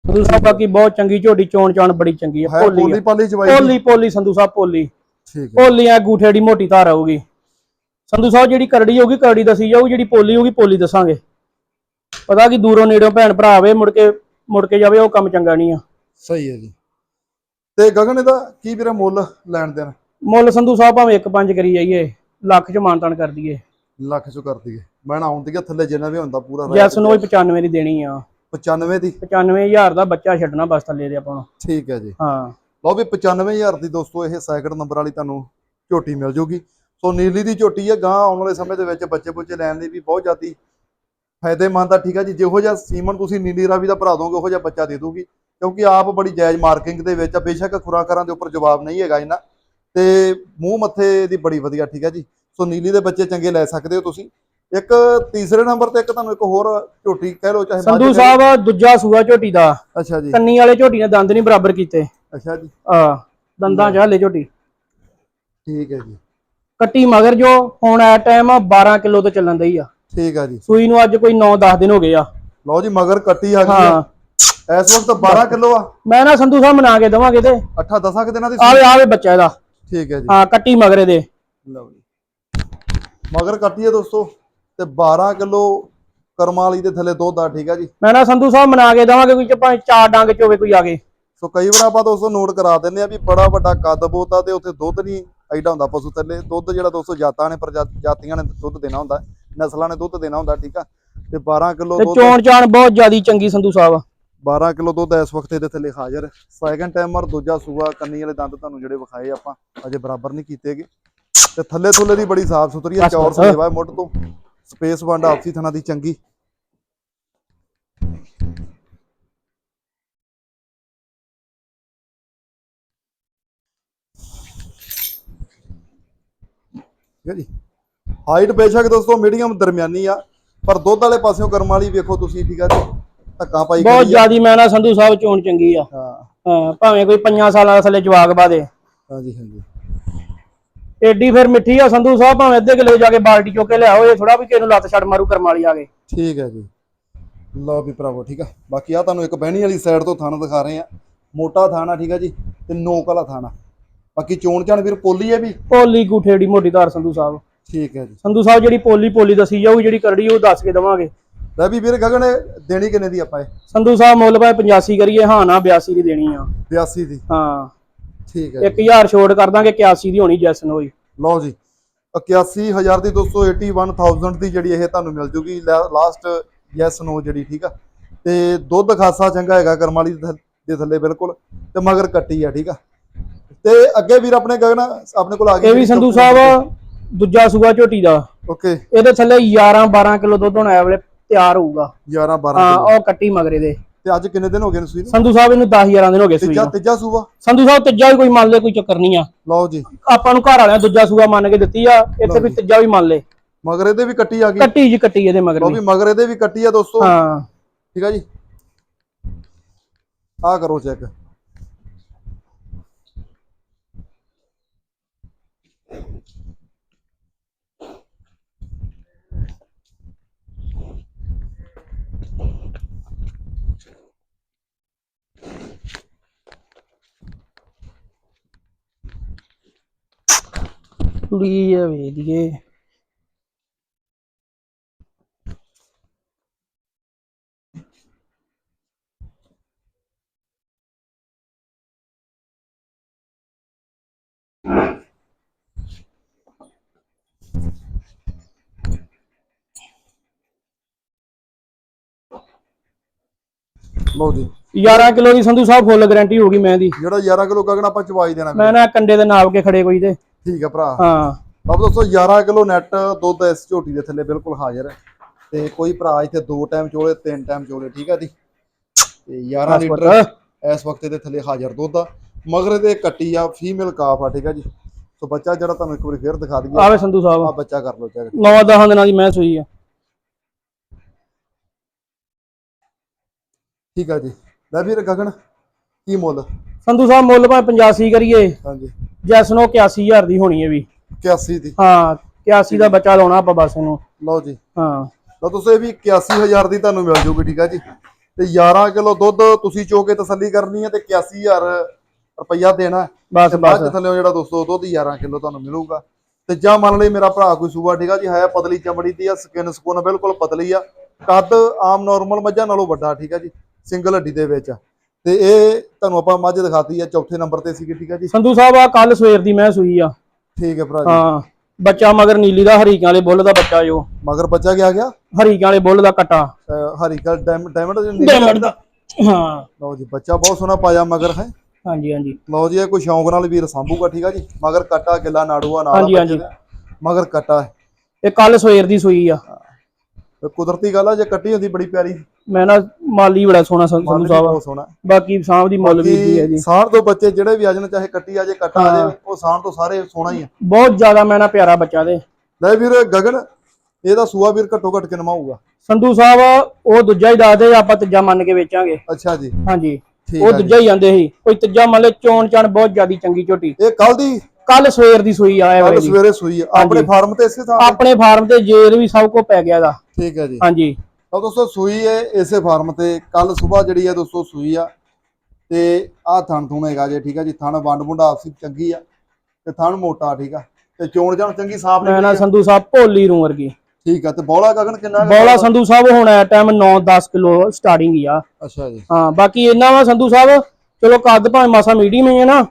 ਸੰਧੂ ਸਾਹਿਬ ਬਾਕੀ ਬਹੁਤ ਚੰਗੀ ਝੋਟੀ ਚੋਣ ਚਾਣ ਬੜੀ ਚੰਗੀ ਹੈ ਭੋਲੀ ਪੋਲੀ। ਪਾਲੀ ਜਵਾਈ? ਭੋਲੀ ਭੋਲੀ ਸੰਧੂ ਸਾਹਿਬ ਭੋਲੀ। ਠੀਕ ਹੈ। ਭੋਲੀ ਆ ਗੂਠੇ ਦੀ ਮੋਟੀ ਧਾਰ ਆਊਗੀ। ਸੰਧੂ ਸਾਹਿਬ ਜਿਹੜੀ ਕਰੜੀ ਹੋਊਗੀ ਕਰੜੀ ਦੱਸੀ ਜਾਊਗੀ ਜਿਹੜੀ ਪੋਲੀ ਹੋਊਗੀ ਪੋਲੀ ਦੱਸਾਂਗੇ। ਪਤਾ ਕਿ ਦੂਰੋਂ ਨੇੜੋਂ ਭੈਣ ਭਰਾ ਆਵੇ ਮੁੜ ਕੇ ਮੁੜ ਕੇ ਜਾਵੇ ਉਹ ਕੰਮ ਚੰਗਾ ਨਹੀਂ ਆ। ਸਹੀ ਹੈ ਜੀ। ਤੇ ਗਗਨ ਇਹਦਾ ਕੀ ਵੀਰੇ ਮੁੱਲ ਲੈਣ ਦੇਣ? ਮੁੱਲ ਸੰਧੂ ਸਾਹਿਬ ਭਾਵੇਂ ਇੱਕ ਪੰਜ ਕਰੀ ਜਾਈਏ ਲੱਖ ਚ ਮਾਨਤਾਨ ਕਰ ਦਈਏ। ਲੱਖ ਚੋਂ ਕਰ ਦਈਏ। ਮੈਂ ਨਾ ਆਉਂਦੀ ਥੱਲੇ ਜਿੰਨਾ ਵੀ ਹੁੰਦਾ ਪੂਰਾ ਜੈਸ ਨੂੰ ਵੀ 95 ਦੀ ਦੇਣੀ ਆ। 95 ਦੀ? 95000 ਦਾ ਬੱਚਾ ਛੱਡਣਾ ਬਸ ਥੱਲੇ ਦੇ ਆਪਾਂ ਨੂੰ। ਠੀਕ ਹੈ ਜੀ। ਹਾਂ। ਲਓ ਵੀ 95000 ਦੀ ਦੋਸਤੋ ਇਹ ਸੈਕਿੰਡ ਨੰਬਰ ਵਾਲੀ ਤੁਹਾਨੂੰ ਝੋਟੀ ਮਿਲ ਜੂਗੀ। ਸੋ ਨੀਲੀ ਦੀ ਝੋਟੀ ਹੈ ਗਾਂ ਆਉਣ ਵਾਲੇ ਸਮੇਂ ਦੇ ਵਿੱਚ ਬੱਚੇ ਬੁੱਚੇ ਲੈਣ ਲਈ ਵੀ ਬਹੁਤ ਜ਼ਿਆਦੀ ਫਾਇਦੇਮੰਦ ਆ ਠੀਕ ਆ ਜੀ। ਜਿਹੋ ਜਿਹਾ ਸੀਮਨ ਤੁਸੀਂ ਨੀਲੀ ਰਾਵੀ ਦਾ ਭਰਾ ਦੋਗੇ ਉਹੋ ਜਿਹਾ ਬੱਚਾ ਦੇ ਦੂਗੀ। ਕਿਉਂਕਿ ਆਪ ਬੜੀ ਜਾਇਜ਼ ਮਾਰਕਿੰਗ ਦੇ ਵਿੱਚ ਆ ਬੇਸ਼ੱਕ ਖੁਰਾਕਾਂ ਦੇ ਉੱਪਰ ਜਵਾਬ ਨਹੀਂ ਹੈਗਾ ਇਹਨਾਂ ਤੇ ਮੂੰਹ ਮੱਥੇ ਦੀ ਬੜੀ ਵਧੀਆ ਠੀਕ ਆ ਜੀ। ਸੋ ਨੀਲੀ ਦੇ ਬੱਚੇ ਚੰਗੇ ਲੈ ਸਕਦੇ ਹੋ ਤੁਸੀਂ। ਇੱਕ ਤੀਸਰੇ ਨੰਬਰ ਤੇ ਇੱਕ ਤੁਹਾਨੂੰ ਇੱਕ ਹੋਰ ਝੋਟੀ ਕਹਿ ਲਓ ਚਾਹੇ ਸੰਧੂ। ਸਾਹਿਬ ਦੂਜਾ ਸੂਆ ਝੋਟੀ ਦਾ। ਅੱਛਾ ਜੀ। ਕੰਨੀ ਵਾਲੇ ਝੋਟੀ ਨੇ ਦੰਦ ਨਹੀਂ ਬਰਾਬਰ ਕੀਤੇ। ਅੱਛਾ ਜੀ। ਆ ਦੰਦਾਂ ਚ ਹਲੇ ਝੋਟੀ। ਠੀਕ ਹੈ ਜੀ। ਕੱਟੀ ਮਗਰ ਜੋ ਹੁਣ ਐ ਟਾਈਮ 12 ਕਿਲੋ ਤੋਂ ਚੱਲਣ ਦਈ ਆ। ਠੀਕ ਆ ਜੀ। ਸੂਈ ਨੂੰ ਅੱਜ ਕੋਈ 9-10 ਦਿਨ ਹੋ ਗਏ ਆ। ਲਓ ਜੀ ਮਗਰ ਕੱਟੀ ਆ ਗਈ ਹਾਂ। ਆ ਇਸ ਵਕਤ 12 ਕਿਲੋ ਆ। ਮੈਂ ਨਾ ਸੰਧੂ ਸਾਹਿਬ ਮਨਾ ਕੇ ਦਵਾਂਗੇ ਤੇ। 8 10 ਕਿ ਦਿਨਾਂ ਦੀ ਆਵੇ ਆਵੇ ਬੱਚਾ ਇਹਦਾ। ਠੀਕ ਹੈ ਜੀ। ਹਾਂ ਕੱਟੀ ਮਗਰੇ ਦੇ ਲਓ ਜੀ। ਮਗਰ ਕੱਟੀ ਹੈ ਦੋਸਤੋ। ਤੇ 12 ਕਿਲੋ ਕਰਮਾਂ ਵਾਲੀ ਦੇ ਥੱਲੇ ਦੁੱਧ ਆ ਠੀਕ ਆ ਜੀ। ਮੈਂ ਨਾ ਸੰਧੂ ਸਾਹਿਬ ਮਨਾ ਕੇ ਦਵਾਂਗੇ ਕੋਈ ਭਾਵੇਂ ਚਾਰ ਡੰਗ ਚ ਹੋਵੇ ਕੋਈ ਆ ਕੇ। ਸੋ ਕਈ ਵਾਰ ਆਪਾਂ ਦੋਸਤੋ ਨੋਟ ਕਰਾ ਦਿੰਦੇ ਆ ਵੀ ਬੜਾ ਵੱਡਾ ਕੱਦ ਬੋਤ ਤੇ ਉੱਥੇ ਦੁੱਧ ਨਹੀਂ ਐਡਾ ਹੁੰਦਾ ਪਸ਼ੂ ਥੱਲੇ। ਦੁੱਧ ਜਿਹੜਾ ਦੋਸਤੋ ਜਾਤਾਂ ਨੇ ਪ੍ਰਜਾਤੀਆਂ ਨੇ ਦੁੱਧ ਦੇਣਾ ਹੁੰਦਾ ਨਸਲਾਂ ਨੇ ਦੁੱਧ ਦੇਣਾ ਹੁੰਦਾ ਠੀਕ ਆ। ਤੇ 12 ਕਿਲੋ ਦੁੱਧ ਚੋਣ ਚਾਣ ਬਹੁਤ ਜ਼ਿਆਦੀ ਚੰਗੀ ਸੰਧੂ ਸਾਹਿਬ 12 ਕਿਲੋ ਦੁੱਧ ਇਸ ਵਕਤ ਇਹਦੇ ਥੱਲੇ ਹਾਜ਼ਰ। ਸੈਕੰਡ ਟਾਈਮਰ ਦੂਜਾ ਸੂਆ ਕੰਨੀ ਵਾਲੇ ਦੰਦ ਤੁਹਾਨੂੰ ਜਿਹੜੇ ਵਿਖਾਏ ਆਪਾਂ ਅਜੇ ਬਰਾਬਰ ਨਹੀਂ ਕੀਤੇਗੇ ਤੇ ਥੱਲੇ ਥੁੱਲੇ ਦੀ ਬੜੀ ਸਾਫ਼ ਸੁਥਰੀ ਆ ਚੌਰ। ਸੇਵਾ ਮੁੱਢ ਤੋਂ। ਸਪੇਸ ਵੰਡ ਆਪਸੀ ਥਣਾ ਦੀ ਚੰਗੀ। ਠੀਕ ਹੈ ਜੀ। ਹਾਈਟ ਬੇਸ਼ੱਕ ਦੋਸਤੋ ਮੀਡੀਅਮ ਦਰਮਿਆਨੀ ਆ ਪਰ ਦੁੱਧ ਵਾਲੇ ਪਾਸਿਓਂ ਕਰਮ ਵਾਲੀ ਵੇਖੋ ਤੁਸੀਂ ਠੀਕ ਆ ਜੀ। ਧੱਕਾ ਪਾਈ ਬਹੁਤ। ਜ਼ਿਆਦੀ ਮੈਂ ਨਾ ਸੰਧੂ ਸਾਹਿਬ ਚੋਣ ਚੰਗੀ ਆ। ਹਾਂ। ਭਾਵੇਂ ਕੋਈ 5 ਸਾਲਾਂ ਦਾ ਥੱਲੇ ਜਵਾਕ ਬਾਦੇ ਹਾਂਜੀ ਹਾਂਜੀ। ਏਡੀ ਫਿਰ ਮਿੱਠੀ ਆ ਸੰਧੂ ਸਾਹਿਬ ਭਾਵੇਂ ਅੱਧੇ ਕਿਲੋ ਜਾ ਕੇ ਬਾਲਟੀ ਚੁੱਕ ਕੇ ਲਿਆਓ ਇਹ ਥੋੜਾ ਵੀ ਕਿਸੇ ਨੂੰ ਲੱਤ ਛੱਡ ਮਾਰੂ ਕਰਮ ਵਾਲੀ ਆ ਗਏ ਠੀਕ ਹੈ ਜੀ। ਲਓ ਵੀ ਭਰਾਵੋ ਠੀਕ ਆ। ਬਾਕੀ ਆ ਤੁਹਾਨੂੰ ਇੱਕ ਬਹਿਣੀ ਵਾਲੀ ਸਾਈਡ ਤੋਂ ਥਣ ਦਿਖਾ ਰਹੇ ਆ। ਮੋਟਾ ਥਾਣਾ ਠੀਕ ਆ ਜੀ ਤੇ ਨੋਕ ਵਾਲਾ ਥਾਣਾ। ਬਾਕੀ ਚੋਣ ਚਾਣ ਵੀਰ ਪੋਲੀ ਹੈ ਵੀ? ਪੋਲੀ ਗੂਠੇੜੀ ਮੋਟੀ ਧਾਰ ਸੰਧੂ ਸਾਹਿਬ। ਠੀਕ ਹੈ ਜੀ। ਸੰਧੂ ਸਾਹਿਬ ਜਿਹੜੀ ਪੋਲੀ ਪੋਲੀ ਦੱਸੀ ਜਾਊਗੀ ਜਿਹੜੀ ਕਰੜੀ ਉਹ ਦੱਸ ਕੇ ਦਵਾਂਗੇ। ਲੈ ਵੀ ਵੀਰ ਗਗਨ ਦੇਣੀ ਕਿੰਨੇ ਦੀ ਆਪਾਂ ਇਹ? ਸੰਧੂ ਸਾਹਿਬ ਮੁੱਲ ਭਾਵੇਂ 85 ਕਰੀਏ ਹਾਂ ਨਾ 82 ਦੀ ਦੇਣੀ ਆ। 82 ਦੀ। ਹਾਂ। ਠੀਕ ਹੈ ਜੀ। 1000 ਛੋੜ ਕਰ ਦਾਂਗੇ 81 ਦੀ ਹੋਣੀ ਜੈਸਨ ਹੋਈ। ਲਓ ਜੀ 81000 ਦੀ 281000 ਦੀ ਜਿਹੜੀ ਇਹ ਤੁਹਾਨੂੰ ਮਿਲ ਜੂਗੀ ਲਾਸਟ ਯੈਸ ਨੋ ਜਿਹੜੀ ਠੀਕ ਆ? ਤੇ ਦੁੱਧ ਖਾਸਾ ਚੰਗਾ ਹੈਗਾ ਕਰਮ ਵਾਲੀ ਦੇ ਥੱਲੇ- ਬਿਲਕੁਲ ਤੇ ਮਗਰ ਕੱਟੀ ਆ ਠੀਕ ਆ? ਤੇ ਅੱਗੇ ਵੀਰ ਆਪਣੇ ਗਗਨ ਆਪਣੇ ਕੋਲ ਆ ਗਈ ਇਹ ਵੀ ਸੰਧੂ ਸਾਹਿਬ ਦੂਜਾ ਸੂਆ ਝੋਟੀ ਦਾ। ਓਕੇ। ਇਹਦੇ ਥੱਲੇ 11 12 ਕਿਲੋ ਦੁੱਧ ਹੁਣ ਐ ਵੇਲੇ ਤਿਆਰ ਹੋਊਗਾ। 11 12 ਹਾਂ ਉਹ ਕੱਟੀ ਮਗਰੇ ਦੇ ਤੇ ਅੱਜ ਕਿੰਨੇ ਦਿਨ ਹੋ ਗਏ ਨੇ ਸੂਈ ਨੂੰ? ਸੰਧੂ ਸਾਹਿਬ ਇਹਨੂੰ 10 11 ਦਿਨ ਹੋ ਗਏ ਸੂਈ ਤੀਜਾ ਨੂੰ। ਤੀਜਾ ਸੂਬਾ ਸੰਧੂ ਸਾਹਿਬ ਤੀਜਾ ਵੀ ਕੋਈ ਮੰਨ ਲੇ ਕੋਈ ਚੱਕਰ ਨਹੀਂ ਆ। ਲਓ ਜੀ। ਆਪਾਂ ਨੂੰ ਘਰ ਵਾਲਿਆਂ ਦੂਜਾ ਸੂਆ ਮੰਨ ਕੇ ਦਿੱਤੀ ਆ ਇੱਥੇ ਵੀ ਤੀਜਾ ਵੀ ਮੰਨ ਲੇ। ਮਗਰ ਇਹਦੇ ਵੀ ਕੱਟੀ ਆ ਗਈ। ਕੱਟੀ ਜੀ ਕੱਟੀ ਇਹਦੇ ਮਗਰ ਲਓ ਵੀ। ਵੀ ਮਗਰ ਇਹਦੇ ਵੀ ਕੱਟੀ ਆ ਦੋਸਤੋ। ਹਾਂ। ਠੀਕ ਆ ਜੀ। ਆ ਕਰੋ ਚੈੱਕ। ਕੁੜੀ ਆ ਵੇਦੀਏ ਲਓ ਜੀ। 11 ਕਿਲੋ ਦੀ ਸੰਧੂ ਸਾਹਿਬ ਫੁੱਲ ਗਾਰੰਟੀ ਹੋਗੀ ਮੈਂ ਦੀ। ਜਿਹੜਾ 11 ਕਿਲੋ ਗਗਨ ਆਪਾਂ ਚਵਾਈ ਦੇਣਾ। ਮੈਂ ਨਾ ਕੰਡੇ ਦੇ ਨਾਪ ਕੇ ਖੜੇ ਕੋਈ ਤੇ। ਠੀਕ ਆ ਭਰਾ। ਹਾਂ। ਬਾਬ ਦੋਸਤੋ 11 ਕਿਲੋ ਨੈਟ ਦੁੱਧ ਇਸ ਝੋਟੀ ਦੇ ਥੱਲੇ ਬਿਲਕੁਲ ਹਾਜ਼ਰ ਹੈ। ਤੇ ਕੋਈ ਭਰਾ ਇੱਥੇ ਦੋ ਟਾਈਮ ਚੋਲੇ ਤਿੰਨ ਟਾਈਮ ਚੋਲੇ ਠੀਕ ਆ ਜੀ? ਤੇ 11 ਬਸ ਲੀਟਰ। ਇਸ ਵਕਤ ਦੇ ਥੱਲੇ ਹਾਜ਼ਰ ਦੁੱਧ ਆ। ਮਗਰ ਇਹਦੇ ਕੱਟੀ ਆ ਫੀਮੇਲ ਕਾਫ ਆ ਠੀਕ ਆ ਜੀ? ਸੋ ਬੱਚਾ ਜਿਹੜਾ ਤੁਹਾਨੂੰ ਇੱਕ ਵਾਰੀ ਫੇਰ ਦਿਖਾ ਦਈਏ। ਆਵੇ ਸੰਧੂ ਸਾਹਿਬ। ਆ ਬੱਚਾ ਕਰ ਲਓ ਚੈੱਕ 9-10 ਦਿਨਾਂ ਦੀ ਮੈਂ ਸੂਈ ਆ। ਠੀਕ ਆ ਜੀ। ਲੈ ਵੀਰ ਗਗਨ ਕੀ ਮੁੱਲ? ਸੰਧੂ ਸਾਹਿਬ ਮੁੱਲ ਭਾਵੇਂ 85 ਕਰੀਏ। ਹਾਂਜੀ। ਜੈਸਨੋ 81000 ਦੀ ਹੋਣੀ ਹੈ ਵੀ। 81 ਦੀ। ਹਾਂ 81 ਦਾ ਬੱਚਾ ਲਾਉਣਾ ਆਪਾਂ ਬਸ ਇਹਨੂੰ। ਲਓ ਜੀ। ਹਾਂ। ਲਓ ਤੁਸੀਂ ਇਹ ਵੀ 81000 ਦੀ ਤੁਹਾਨੂੰ ਮਿਲ ਜੂਗੀ ਠੀਕ ਆ ਜੀ। ਤੇ 11 ਕਿਲੋ ਦੁੱਧ ਤੁਸੀਂ ਚੋ ਕੇ ਤਸੱਲੀ ਕਰਨੀ ਹੈ ਤੇ 81000 ਰੁਪਈਆ ਦੇਣਾ। ਬਸ ਤੇ ਬਸ। ਥੱਲੇ ਜਿਹੜਾ ਦੋਸਤੋ ਦੁੱਧ 11 ਕਿਲੋ ਤੁਹਾਨੂੰ ਮਿਲੂਗਾ। ਤੇ ਜਾਂ ਮੰਨ ਲਈ ਮੇਰਾ ਭਰਾ ਕੋਈ ਸੂਆ ਠੀਕ ਆ ਜੀ ਹੈ ਪਤਲੀ ਚਮੜੀ ਦੀ ਆ ਸਕਿਨ ਸਕੂਨ ਬਿਲਕੁਲ ਪਤਲੀ ਆ। ਕੱਦ ਆਮ ਨਾਰਮਲ ਮੱਝਾਂ ਨਾਲੋਂ ਵੱਡਾ ਠੀਕ ਆ ਜੀ ਸਿੰਗਲ ਹੱਡੀ ਦੇ ਵਿੱਚ। ਤੇ ਇਹ ਤੁਹਾਨੂੰ ਆਪਾਂ ਮੱਝ ਦਿਖਾਤੀ ਆ ਚੌਥੇ ਨੰਬਰ ਤੇ ਸੀਗੀ ਠੀਕ ਆ ਜੀ? ਸੰਧੂ ਸਾਹਿਬ ਆ ਕੱਲ ਸਵੇਰ ਦੀ ਮੈਂ ਸੂਈ ਆ। ਠੀਕ ਹੈ ਭਰਾ ਜੀ। ਹਾਂ ਬੱਚਾ ਮਗਰ ਨੀਲੀ ਦਾ ਹਰੀਕਾਂ ਵਾਲੇ ਬੁੱਲ ਦਾ ਬੱਚਾ ਜੋ। ਮਗਰ ਬੱਚਾ ਗਿਆ ਗਿਆ? ਹਰੀਕਾਂ ਵਾਲੇ ਬੁੱਲ ਦਾ ਕਟਾ। ਅਹ ਹਰੀ ਕਲ ਡਾਇਮੰਡ ਡਾਇਮੰਡ ਦਾ ਹਾਂ। ਲਓ ਜੀ ਬੱਚਾ ਬਹੁਤ ਸੋਹਣਾ ਪਾਇਆ ਮਗਰ ਹੈ? ਹਾਂਜੀ ਹਾਂਜੀ। ਲਓ ਜੀ ਇਹ ਕੋਈ ਸ਼ੌਂਕ ਨਾਲ ਵੀਰ ਸੰਭੂਗਾ ਠੀਕ ਆ ਜੀ? ਮਗਰ ਕੱਟਾ ਗਿੱਲਾ ਨਾੜੂਆ ਨਾਲ ਹਾਂਜੀ, ਹਾਂਜੀ। ਮਗਰ ਕੱਟਾ ਇਹ ਕੱਲ ਸਵੇਰ ਦੀ ਸੂਈ ਆ। ਕੁਦਰਤੀ ਗੱਲ ਆ ਜੇ ਕੱਟੀ ਹੁੰਦੀ ਬੜੀ ਪਿਆਰੀ। ਮੈਂ ਨਾ ਮਾਲੀ ਬੜਾ ਸੋਹਣਾ ਸੰਧੂ ਸਾਹਿਬ ਬਹੁਤ ਸੋਹਣਾ। ਬਾਕੀ ਸਾਂਭ ਦੀ ਮੁੱਲ ਵੀ ਦੀ ਹੈ ਜੀ। ਸਾਣ ਤੋਂ ਬੱਚੇ ਜਿਹੜੇ ਵੀ ਆ ਜਾਣ ਚਾਹੇ ਕੱਟੀ ਆ ਜੇ ਕੱਟਾ ਆ ਉਹ ਸਾਣ ਤੋਂ ਸਾਰੇ ਸੋਹਣਾ ਹੀ ਆ। ਬਹੁਤ ਜ਼ਿਆਦਾ ਮੈਂ ਨਾ ਪਿਆਰਾ ਬੱਚਾ ਦੇ। ਲੈ ਵੀਰ ਗਗਨ ਇਹਦਾ ਸੂਆ ਵੀਰ ਘੱਟੋ ਘੱਟ ਕਿੰਨਾ ਹੋਊਗਾ ਸੰਧੂ ਸਾਹਿਬ ਉਹ ਦੂਜਾ ਹੀ ਦੱਸਦੇ ਆਪਾਂ ਤੀਜਾ ਮੰਨ ਕੇ ਵੇਚਾਂਗੇ। ਅੱਛਾ ਜੀ। ਹਾਂਜੀ। ਠੀਕ ਉਹ ਆ ਜੀ। ਦੂਜਾ ਹੀ ਆਂਦੇ ਸੀ। ਕੋਈ ਤੀਜਾ ਮੰਨ ਲੈ ਚੋਣ ਚਾਣ ਬਹੁਤ ਜ਼ਿਆਦੀ ਚੰਗੀ ਝੋਟੀ। ਇਹ ਕੱਲ ਦੀ? ਕੱਲ ਸਵੇਰ ਦੀ ਸੂਈ ਆ ਇਹ ਕੱਲ ਦੀ। ਸਵੇਰੇ ਸੂਈ ਆ। ਆਪਣੇ ਫਾਰਮ ਤੇ ਇਸੇ ਥਾਂ ਤੇ? ਆਪਣੇ ਫਾਰਮ ਤੇ ਜੇਰ ਵੀ ਸਭ ਕੋ ਪੈ ਗਿਆ ਦਾ। ਠੀਕ ਹੈ ਜੀ। ਹਾਂਜੀ। ਤਾਂ ਦੋਸਤੋ ਸੂਈ ਹੈ ਇਸੇ ਫਾਰਮ ਤੇ। ਕੱਲ ਸਵੇਰ ਜਿਹੜੀ ਹੈ ਦੋਸਤੋ ਸੂਈ ਆ। ਤੇ ਆਹ ਥਣ ਥੁਣ ਹੈਗਾ ਜੇ ਠੀਕ ਆ ਜੀ। ਥਣ ਵੰਡ ਵੁੰਡਾ ਆਪਸੀ ਚੰਗੀ ਆ। ਤੇ ਥਣ ਮੋਟਾ ਠੀਕ ਆ। ਤੇ ਚੋਣ ਜਾਣ ਚੰਗੀ ਸਾਫ਼ ਨਾ ਨਿਕਲੀ ਆ। ਸੰਧੂ ਸਾਹਿਬ ਭੋਲੀ ਰੂ ਵਰਗੀ। ਠੀਕ ਆ। ਤੇ ਬੌਲਾ ਗਗਨ ਕਿੰਨਾ ਬੌਲਾ ਸੰਧੂ ਸਾਹਿਬ ਹੁਣ ਐ ਟਾਈਮ 9-10 ਕਿਲੋ ਸਟਾਰਟਿੰਗ ਹੀ ਆ। ਅੱਛਾ ਜੀ। ਹਾਂ ਬਾਕੀ ਇਹਨਾਂ ਵਾ ਸੰਧੂ ਸਾਹਿਬ। ਚਲੋ ਕੱਦ ਭਾਵੇਂ ਮਾਸਾ ਮੀਡੀਅਮ ਹੀ ਹੈ ਨਾ।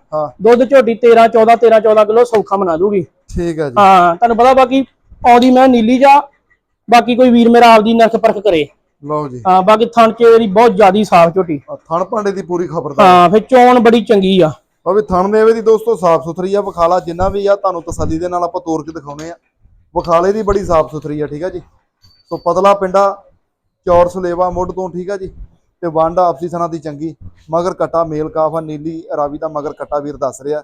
ਦੁੱਧ ਝੋਟੀ 13 14 13 14 ਕਿਲੋ ਸੌਖਾ ਬਣਾ ਦੂਗੀ ਠੀਕ ਆ ਜੀ। ਹਾਂ ਤੁਹਾਨੂੰ ਪਤਾ ਬਾਕੀ ਆਉਂਦੀ ਮੈਂ ਨੀਲੀ ਜਾ। ਬਾਕੀ ਕੋਈ ਵੀਰ ਮੇਰਾ ਆਪਦੀ ਨਰਕ ਪਰਖ ਕਰੇ। ਲਓ ਜੀ। ਹਾਂ ਬਾਕੀ ਥਣ ਚ ਇਹਦੀ ਬਹੁਤ ਜ਼ਿਆਦੀ ਸਾਫ਼ ਝੋਟੀ। ਆਹ ਥਣ ਭਾਂਡੇ ਦੀ ਪੂਰੀ ਖਬਰਦਾਰ ਹਾਂ ਫਿਰ ਚੋਣ ਬੜੀ ਚੰਗੀ ਆ। ਉਹ ਵੀ ਥਣ ਮੇਵੇ ਦੀ ਦੋਸਤੋ ਸਾਫ਼ ਸੁਥਰੀ ਆ ਵਿਖਾਲਾ ਜਿੰਨਾ ਵੀ ਆ ਤੁਹਾਨੂੰ ਤਸੱਲੀ ਦੇ ਨਾਲ ਆਪਾਂ ਤੋੜ ਕੇ ਦਿਖਾਉਨੇ ਆ। ਵਿਖਾਲੇ ਦੀ ਬੜੀ ਸਾਫ਼ ਸੁਥਰੀ ਆ ਠੀਕ ਆ ਜੀ। ਸੋ ਪਤਲਾ ਪਿੰਡਾ ਚੌਰ ਸੁਲੇਵਾ ਮੁੱਢ ਤੋਂ ਠੀਕ ਆ ਜੀ। ਤੇ ਵੰਡ ਆਪਸੀ ਸਨਾ ਦੀ ਚੰਗੀ। ਮਗਰ ਕਟਾ ਮੇਲ ਕਾਫਾ ਨੀਲੀ ਰਾਵੀ ਦਾ ਮਗਰ ਕਟਾ ਵੀਰ ਦੱਸ ਰਿਹਾ।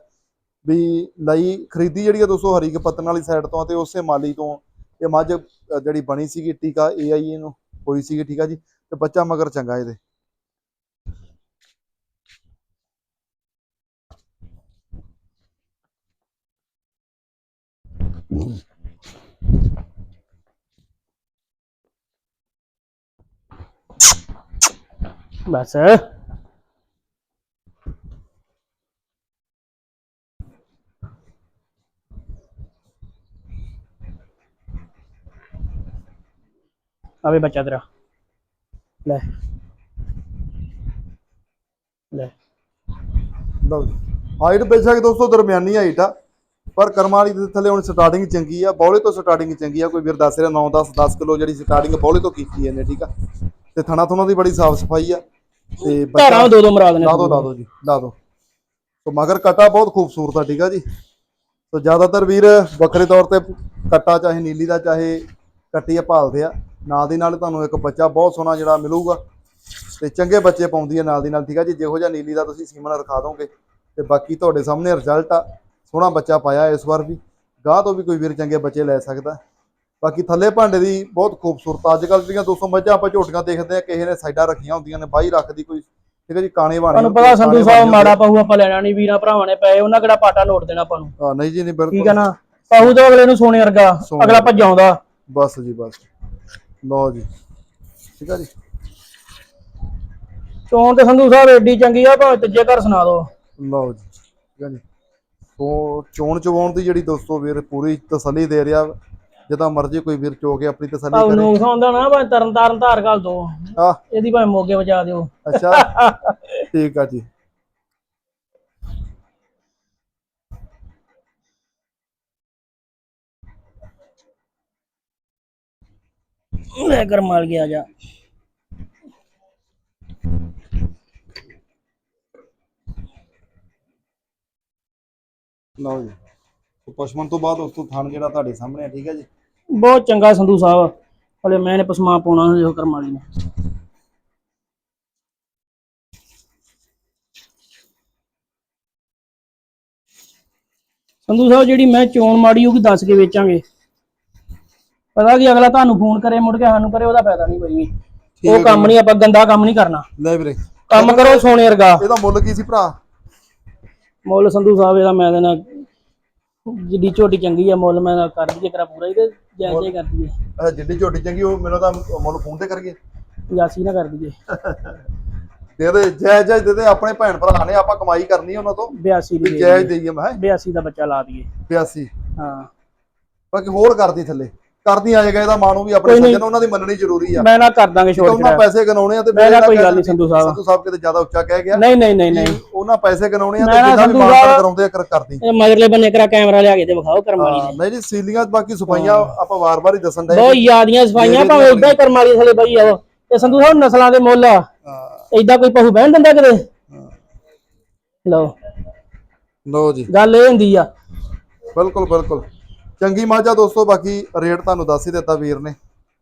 ਵੀ ਲਈ ਖਰੀਦੀ ਜਿਹੜੀ ਆ ਦੋਸਤੋ ਹਰੀ ਕੇ ਪੱਤਨ ਵਾਲੀ ਸਾਈਡ ਤੋਂ ਤੇ ਉਸੇ ਮਾਲੀ ਤੋਂ ਇਹ ਮੱਝ ਜਿਹੜੀ ਬਣੀ ਸੀਗੀ ਟੀਕਾ ਏਆਈ ਨੂੰ, ਹੋਈ ਸੀਗੀ ਠੀਕ ਆ ਜੀ, ਤੇ ਬੱਚਾ ਮਗਰ ਚੰਗਾ ਇਹਦੇ। ਬਸ। ਆਵੇ ਬੱਚਾ ਤੇਰਾ। ਲੈ। ਲੈ। ਲਓ ਜੀ। ਹਾਈਟ ਬੇਸ਼ੱਕ ਦੋਸਤੋ ਦਰਮਿਆਨੀ ਹਾਈਟ ਆ ਪਰ ਕਰਮਾਂ ਵਾਲੀ ਦੇ ਥੱਲੇ ਹੁਣ ਸਟਾਰਟਿੰਗ ਚੰਗੀ ਆ ਬੌਲੇ ਤੋਂ ਸਟਾਰਟਿੰਗ ਚੰਗੀ ਆ। ਕੋਈ ਵੀਰ ਦੱਸ ਰਿਹਾ 9 10 10 ਕਿਲੋ ਜਿਹੜੀ ਸਟਾਰਟਿੰਗ ਬੌਲੇ ਤੋਂ ਕੀਤੀ ਇਹਨੇ ਠੀਕ ਆ? ਤੇ ਥਣਾ ਥੁਣਾ ਦੀ ਬੜੀ ਸਾਫ਼ ਸਫ਼ਾਈ ਆ ਤੇ ਧਾਰਾਂ ਦੋ ਦੋ ਮਰਾ ਦੇਣੇ ਲਾ ਦੋ ਲਾ ਦੋ ਜੀ ਲਾ ਦੋ। ਸੋ ਮਗਰ ਕਟਾ ਬਹੁਤ ਖੂਬਸੂਰਤ ਆ ਠੀਕ ਆ ਜੀ। ਸੋ ਜ਼ਿਆਦਾਤਰ ਵੀਰ ਵੱਖਰੇ ਤੌਰ ਤੇ ਕਟਾ ਚਾਹੇ ਨੀਲੀ ਦਾ ਚਾਹੇ ਕੱਟੀ ਆ ਭਾਲਦੇ ਆ। ਨਾਲ ਦੀ ਨਾਲ ਤੁਹਾਨੂੰ ਇੱਕ ਬੱਚਾ ਬਹੁਤ ਸੋਹਣਾ ਜਿਹੜਾ ਮਿਲੂਗਾ ਤੇ ਚੰਗੇ ਬੱਚੇ ਪਾਉਂਦੀ ਹੈ ਨਾਲ ਦੀ ਨਾਲ ਠੀਕ ਆ ਜੀ? ਜਿਹੋ ਜਿਹਾ ਨੀਲੀ ਦਾ ਤੁਸੀਂ ਸੀਮਨ ਰਖਾ ਦੋਗੇ ਤੇ ਬਾਕੀ ਤੁਹਾਡੇ ਸਾਹਮਣੇ ਰਿਜ਼ਲਟ ਆ ਸੋਹਣਾ ਬੱਚਾ ਪਾਇਆ ਇਸ ਵਾਰ ਵੀ। ਗਾਹ ਤੋਂ ਵੀ ਕੋਈ ਵੀਰ ਚੰਗੇ ਬੱਚੇ ਲੈ ਸਕਦਾ। ਬਾਕੀ ਥੱਲੇ ਭਾਂਡੇ ਦੀ ਬਹੁਤ ਖੂਬਸੂਰਤ ਅੱਜ ਕੱਲ੍ਹ ਜਿਹੜੀਆਂ 200 ਮੱਝਾਂ ਆਪਾਂ ਝੋਟੀਆਂ ਦੇਖਦੇ ਆ ਕਿਸੇ ਨੇ ਸਾਈਡਾਂ ਰੱਖੀਆਂ ਹੁੰਦੀਆਂ ਨੇ ਬਾਈ ਰੱਖਦੀ ਕੋਈ ਠੀਕ ਹੈ ਜੀ? ਕਾਣੇ ਬਾਣੇ ਤੁਹਾਨੂੰ ਪਤਾ ਸੰਧੂ ਸਾਹਿਬ ਮਾੜਾ ਪਹੂ ਆਪਾਂ ਲੈਣਾ ਨਹੀਂ ਵੀਰਾਂ ਭਰਾਵਾਂ ਨੇ ਪਏ ਉਹਨਾਂ ਕਿਹੜਾ ਪਾਟਾ ਨੋਟ ਦੇਣਾ ਆਪਾਂ ਨੂੰ? ਹਾਂ ਨਹੀਂ ਜੀ ਨਹੀਂ ਠੀਕ ਬਿਲਕੁਲ ਹੈ ਨਾ? ਪਹੂ ਤੋਂ ਅਗਲੇ ਨੂੰ ਸੋਨੇ ਵਰਗਾ ਅਗਲਾ ਭੱਜਾਉਂਦਾ ਬਸ ਜੀ ਬਸ। ਲਓ ਜੀ। ਠੀਕ ਆ ਜੀ। ਚੋਣ ਤੇ ਸੰਧੂ ਸਾਹਿਬ ਏਡੀ ਚੰਗੀ ਆ ਭਾਵੇਂ ਤੀਜੇ ਘਰ ਸੁਣਾ ਦੋ ਲਓ ਜੀ। ਠੀਕ ਆ ਜੀ। ਸੋ ਚੋਣ ਚਵਾਉਣ ਦੀ ਜਿਹੜੀ ਦੋਸਤੋ ਵੀਰ ਪੂਰੀ ਤਸੱਲੀ ਦੇ ਰਿਹਾ ਜਿੱਦਾਂ ਮਰਜ਼ੀ ਕੋਈ ਵੀਰ ਚੋ ਕੇ ਆਪਣੀ ਤਸੱਲੀ ਕਰੇ। ਨੂੰ ਖਾਉਂਦਾ ਨਾ ਭਾਵੇਂ ਤਰਨ ਤਾਰਨ ਧਾਰ ਘੱਲ ਦੋ। ਆ ਇਹਦੀ ਭਾਵੇਂ ਮੋਗੇ ਵਜਾ ਦਿਓ। ਅੱਛਾ। ਠੀਕ ਆ ਜੀ। ਲੈ ਕਰ ਮਾਲ ਗਿਆ ਜਾ। ਲਓ ਜੀ। ਸੋ ਪਸ਼ਮਨ ਤੋਂ ਬਾਅਦ ਉਸ ਤੋਂ ਥਣ ਜਿਹੜਾ ਤੁਹਾਡੇ ਸਾਹਮਣੇ ਆ ਠੀਕ ਹੈ ਜੀ? ਬਹੁਤ ਚੰਗਾ ਸੰਧੂ ਸਾਹਿਬ। ਹਲੇ ਮੈਂ ਨੇ ਪਸਮਾ ਪਾਉਣਾ ਇਹੋ ਕਰਮਾਲੀ ਨੇ। ਸੰਧੂ ਸਾਹਿਬ ਜਿਹੜੀ ਮੈਂ ਚੋਣ ਮਾੜੀ ਹੋਊਗੀ ਦੱਸ ਕੇ ਵੇਚਾਂਗੇ। ਪਤਾ ਕੀ ਅਗਲਾ ਤੁਹਾਨੂੰ ਫੋਨ ਕਰੇ ਮੁੜ ਕੇ ਸਾਨੂੰ ਕਰੇ ਉਹਦਾ ਫਾਇਦਾ ਨਹੀਂ ਕੋਈ ਵੀ। ਉਹ ਕੰਮ ਨਹੀਂ ਆਪਾਂ ਗੰਦਾ ਕੰਮ ਨਹੀਂ ਕਰਨਾ। ਲੈ ਵੀਰੇ। ਕੰਮ ਕਰੋ ਸੋਨੇ ਵਰਗਾ। ਇਹਦਾ ਮੁੱਲ ਕੀ ਸੀ ਭਰਾ? ਮੁੱਲ ਸੰਧੂ ਸਾਹਿਬ ਇਹਦਾ ਮੈਂ ਦੇਣਾ ਜਿੱਡੀ ਝੋਟੀ ਚੰਗੀ ਆ ਮੁੱਲ ਮੈਂ ਕਰ ਦਈਏ ਕਰਾ ਪੂਰਾ ਇਹਦੇ ਜਾਇਜ਼ ਹੀ ਕਰ ਦਈਏ। ਅੱਛਾ ਜਿੱਡੀ ਝੋਟੀ ਚੰਗੀ ਉਹ ਮੈਨੂੰ ਤਾਂ ਮੁੱਲ ਫੋਨ ਤੇ ਕਰੀਏ। 85 ਨਾ ਕਰ ਦਈਏ। ਦੇ ਦੇ ਜੈ ਜੈ ਦੇ ਦੇ ਆਪਣੇ ਭੈਣ ਭਰਾ ਨੇ ਆਪਾਂ ਕਮਾਈ ਕਰਨੀ ਉਹਨਾਂ ਤੋਂ। 82 ਦੀ ਵੀ ਦੇ ਜੈ ਦਈਏ। ਦੇਈਏ ਮੈਂ 82 ਦਾ ਬੱਚਾ ਲਾ ਦਈਏ। 82 ਹਾਂ। ਬਾਕੀ ਹੋਰ ਕਰਦੀ ਥੱਲੇ। ਕਰਦੀ ਆਏਗਾ ਇਹਦਾ ਮਾਂ ਨੂੰ ਵੀ ਆਪਣੇ। ਸੱਜਣ ਉਹਨਾਂ ਦੀ ਮੰਨਣੀ ਜ਼ਰੂਰੀ ਆ। ਮੈਂ ਨਾ ਕਰ ਦਾਂਗੇ ਛੋਟ ਉਹਨਾਂ ਪੈਸੇ ਗਨਾਉਣੇ ਆ ਤੇ ਮੈਂ ਨਾ ਕੋਈ ਗੱਲ ਨਹੀਂ ਸੰਧੂ ਸਾਹਿਬ। ਸੰਧੂ ਸਾਹਿਬ ਕਿਤੇ ਜ਼ਿਆਦਾ ਉੱਚਾ ਕਹਿ ਗਿਆ ਨਹੀਂ ਨਹੀਂ ਨਹੀਂ ਨਹੀਂ। ਉਹਨਾਂ ਪੈਸੇ ਗਨਾਉਣੇ ਆ ਮੈਂ ਤੇ ਜਿੱਦਾਂ ਵੀ ਸਾਹਿਬ- ਕਰਾਉਂਦੇ ਆ ਕਰ ਕਰਦੀ। ਮਗਰਲੇ ਬੰਨੇ ਕਰਾ ਕੈਮਰਾ ਲਿਆ ਕੇ ਤੇ ਵਿਖਾਓ ਕਰਮਾਲੀ ਹਾਂ, ਨੇ। ਨਹੀਂ ਜੀ ਸੀਲੀਆਂ ਬਾਕੀ ਸਫਾਈਆਂ ਆਪਾਂ ਵਾਰ-ਵਾਰ ਹੀ ਦੱਸਣ ਦੇ ਬਹੁਤ ਯਾਦੀਆਂ ਸਫਾਈਆਂ ਭਾਵੇਂ ਇਦਾਂ ਹੀ ਕਰਮਾਲੀ ਥਲੇ ਬਈ ਆਓ। ਤੇ ਸੰਧੂ ਸਾਹਿਬ ਨਸਲਾਂ ਦੇ ਮੁੱਲ ਆ। ਇਦਾਂ ਕੋਈ ਪਹੂ ਬਹਿਣ ਦਿੰਦਾ ਕਿਤੇ? ਲਓ। ਲੋ ਜੀ। ਗੱਲ ਇਹ ਹੁੰਦੀ ਆ। ਬਿਲਕੁਲ ਬਿਲਕੁਲ। ਚੰਗੀ ਮਾਝਾ ਦੋਸਤੋ ਬਾਕੀ ਰੇਟ ਤੁਹਾਨੂੰ ਦੱਸ ਹੀ ਦਿੱਤਾ ਵੀਰ ਨੇ।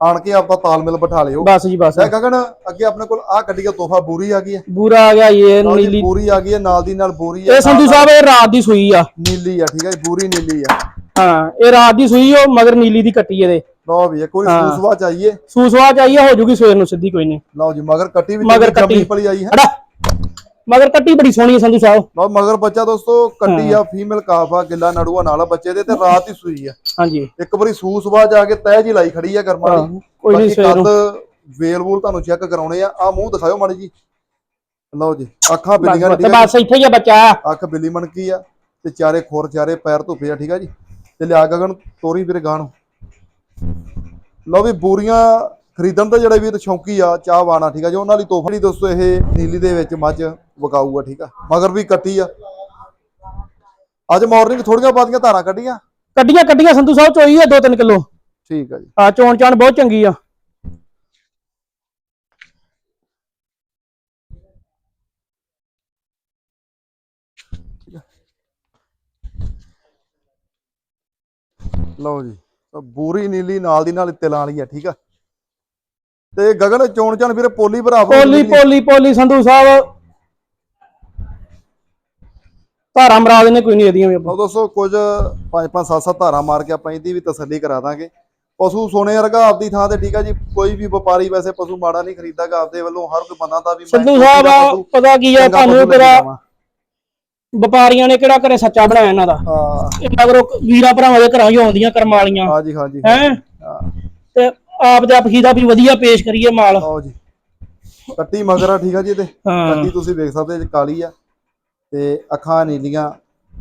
ਆਣ ਕੇ ਆਪਾਂ ਤਾਲਮੇਲ ਬਿਠਾ ਲਿਓ। ਬਸ ਜੀ ਬਸ। ਲੈ ਗਗਨ ਅੱਗੇ ਆਪਣੇ ਕੋਲ ਆ ਕੱਢੀ ਆ ਤੋਹਫਾ ਬੂਰੀ ਆ ਗਈ ਹੈ। ਬੂਰਾ ਆ ਗਿਆ ਇਹ ਨੀਲੀ। ਬੂਰੀ ਆ ਗਈ ਹੈ ਨਾਲ ਦੀ ਨਾਲ ਬੂਰੀ ਆ ਇਹ ਸੰਧੂ ਸਾਹਿਬ ਇਹ ਰਾਤ ਦੀ ਸੂਈ ਆ। ਨੀਲੀ ਆ ਠੀਕ ਹੈ ਬੂਰੀ ਨੀਲੀ ਆ। ਹਾਂ ਇਹ ਰਾਤ ਦੀ ਸੂਈ ਉਹ ਮਗਰ ਨੀਲੀ ਦੀ ਕੱਟੀ ਇਹਦੇ। ਲਓ ਵੀ ਵਾਰੀ ਸੂਸਵਾ ਚਾਹੀਏ। ਸੂਸਵਾ ਚਾਹੀਏ ਹੋ ਜੂਗੀ ਸਵੇਰ ਨੂੰ ਸਿੱਧੀ ਕੋਈ ਨਹੀਂ। ਲਓ ਜੀ ਮਗਰ ਕੱਟੀ ਵੀ ਮਗਰ ਕੱਟੀ। ਪਲੀ ਆਈ ਹੈ। ਮਗਰ ਕੱਟੀ ਬੜੀ ਸੋਹਣੀ ਹੈ ਸੰਧੂ ਸਾਹਿਬ। ਲਓ ਮਗਰ ਬੱਚਾ ਦੋਸਤੋ ਕੱਟੀ ਆ ਫੀਮੇਲ ਕਾਫ ਆ ਗਿੱਲਾ ਨੜੂਆ ਨਾਲ ਬੱਚੇ ਦੇ ਤੇ ਰਾਤ ਹੀ ਸੂਈ ਆ। ਹਾਂਜੀ। ਇੱਕ ਵਾਰੀ ਸੂਸਵਾ ਜਾ ਕੇ ਤਹਿ ਜੀ ਲਾਈ ਖੜੀ ਆ ਕਰਮਾਂ ਦੀ। ਕੋਈ ਨਹੀਂ ਸਵੇਰ। ਵੇਲ ਵੂਲ ਤੁਹਾਨੂੰ ਚੈੱਕ ਕਰਾਉਣੇ ਆ। ਆ ਮੂੰਹ ਦਿਖਾਓ ਮਾੜੀ ਜੀ। ਲਓ ਜੀ ਅੱਖਾਂ ਬਿੱਲੀਆਂ ਠੀਕ ਆ ਬਸ ਇੱਥੇ ਹੀ ਆ ਬੱਚਾ। ਅੱਖ ਬਿੱਲੀ ਮਣਕੀ ਆ ਤੇ ਚਾਰੇ ਖੋਰ ਚਾਰੇ ਪੈਰ ਧੁੱਪੇ ਆ ਠੀਕ ਆ ਜੀ। ਤੇ ਲਿਆ ਗਗਨ ਤੋਰੀ ਵੀਰੇ ਗਾਂ ਨੂੰ ਲਓ ਵੀ ਬੂਰੀਆਂ ਖਰੀਦਣ ਦਾ ਜਿਹੜੇ ਵੀਰ ਸ਼ੌਂਕੀ ਆ ਚਾਹਵਾਨ ਆ ਠੀਕ ਆ ਜੀ ਉਹਨਾਂ ਲਈ ਤੋਹਫਾ ਨਹੀਂ ਦੋਸਤੋ ਇਹ ਨੀਲੀ ਦੇ ਵਿੱਚ ਮੱਝ ਵਕਾਊ ਆ ਠੀਕ ਆ। ਮਗਰ ਵੀ ਕੱਟੀ ਆ। ਅੱਜ ਮਾਰਨਿੰਗ ਥੋੜੀਆਂ ਬਾਦੀਆਂ ਧਾਰਾਂ ਕੱਢੀਆਂ। ਕੱਡੀਆਂ ਕੱਡੀਆਂ ਸੰਧੂ ਸਾਹਿਬ ਚੋਈ ਆ 2-3 ਕਿਲੋ। ਠੀਕ ਆ ਜੀ। ਆ ਚੋਣ ਚਾਣ ਬਹੁਤ ਚੰਗੀ ਆ। ਲਓ ਜੀ ਬੂਰੀ ਨੀਲੀ ਨਾਲ ਦੀ ਨਾਲ ਤਿਲਾਂ ਵਾਲੀ ਆ ਠੀਕ ਆ। ਤੇ ਗਗਨ ਚੋਣ ਚਾਣ ਵੀਰੇ ਪੋਲੀ ਭਰਾ ਪੋਲੀ ਪੋਲੀ ਪੋਲੀ ਸੰਧੂ ਸਾਹਿਬ। ਧਾਰਾ ਮਰਾ ਨੇ ਕੋਈ ਨਹੀਂ ਇਹਦੀਆਂ ਵੀ ਆਪਾਂ। ਲਓ ਦੋਸਤੋ ਕੁਝ ਪੰਜ ਪੰਜ ਸੱਤ ਸੱਤ ਧਾਰਾਂ ਮਾਰ ਕੇ ਆਪਾਂ ਇਹਦੀ ਵੀ ਤਸੱਲੀ ਕਰਾ ਦਾਂਗੇ। ਪਸ਼ੂ ਸੋਨੇ ਵਰਗਾ ਆਪਦੀ ਥਾਂ ਤੇ ਠੀਕ ਆ ਜੀ ਕੋਈ ਵੀ ਵਪਾਰੀ ਵੈਸੇ ਪਸ਼ੂ ਮਾੜਾ ਨਹੀਂ ਖਰੀਦਾਗਾ ਆਪਦੇ ਵੱਲੋਂ ਹਰ ਕੋਈ ਬੰਦਾ ਦਾ ਵੀ ਮੈਂ ਸੰਧੂ ਸਾਹਿਬ ਚੰਗਾ ਆ, ਪਸ਼ੂ- ਪਤਾ ਕੀ ਆ ਚੰਗਾ ਤੁਹਾਨੂੰ ਪਸ਼ੂ ਲੈ ਕੇ ਤੇਰਾ ਜਾਵਾਂ। ਵਪਾਰੀਆਂ ਨੇ ਕਿਹੜਾ ਘਰੇ ਸੱਚਾ ਬਣਾਇਆ ਇਹਨਾਂ ਦਾ? ਹਾਂ। ਇਹ ਮਗਰੋਂ ਵੀਰਾਂ ਭਰਾਵਾਂ ਦੇ ਘਰਾਂ 'ਚ ਆਉਂਦੀਆਂ ਕਰਮ ਵਾਲੀਆਂ ਹਾਂਜੀ ਹਾਂਜੀ ਹੈ? ਹਾਂ। ਤੇ ਆਪ ਦੇ ਆਪਖੀ ਦਾ ਵੀ ਵਧੀਆ ਪੇਸ਼ ਕਰੀਏ ਮਾਲ। ਲਓ ਜੀ। ਕੱਟੀ ਮਗਰ ਠੀਕ ਆ ਜੀ ਇਹਦੇ। ਹਾਂ। ਕੱਟੀ ਤੁਸੀਂ ਵੇਖ ਸਕਦੇ ਜੀ ਕਾਲੀ ਆ। ਤੇ ਅੱਖਾਂ ਨੀਲੀਆਂ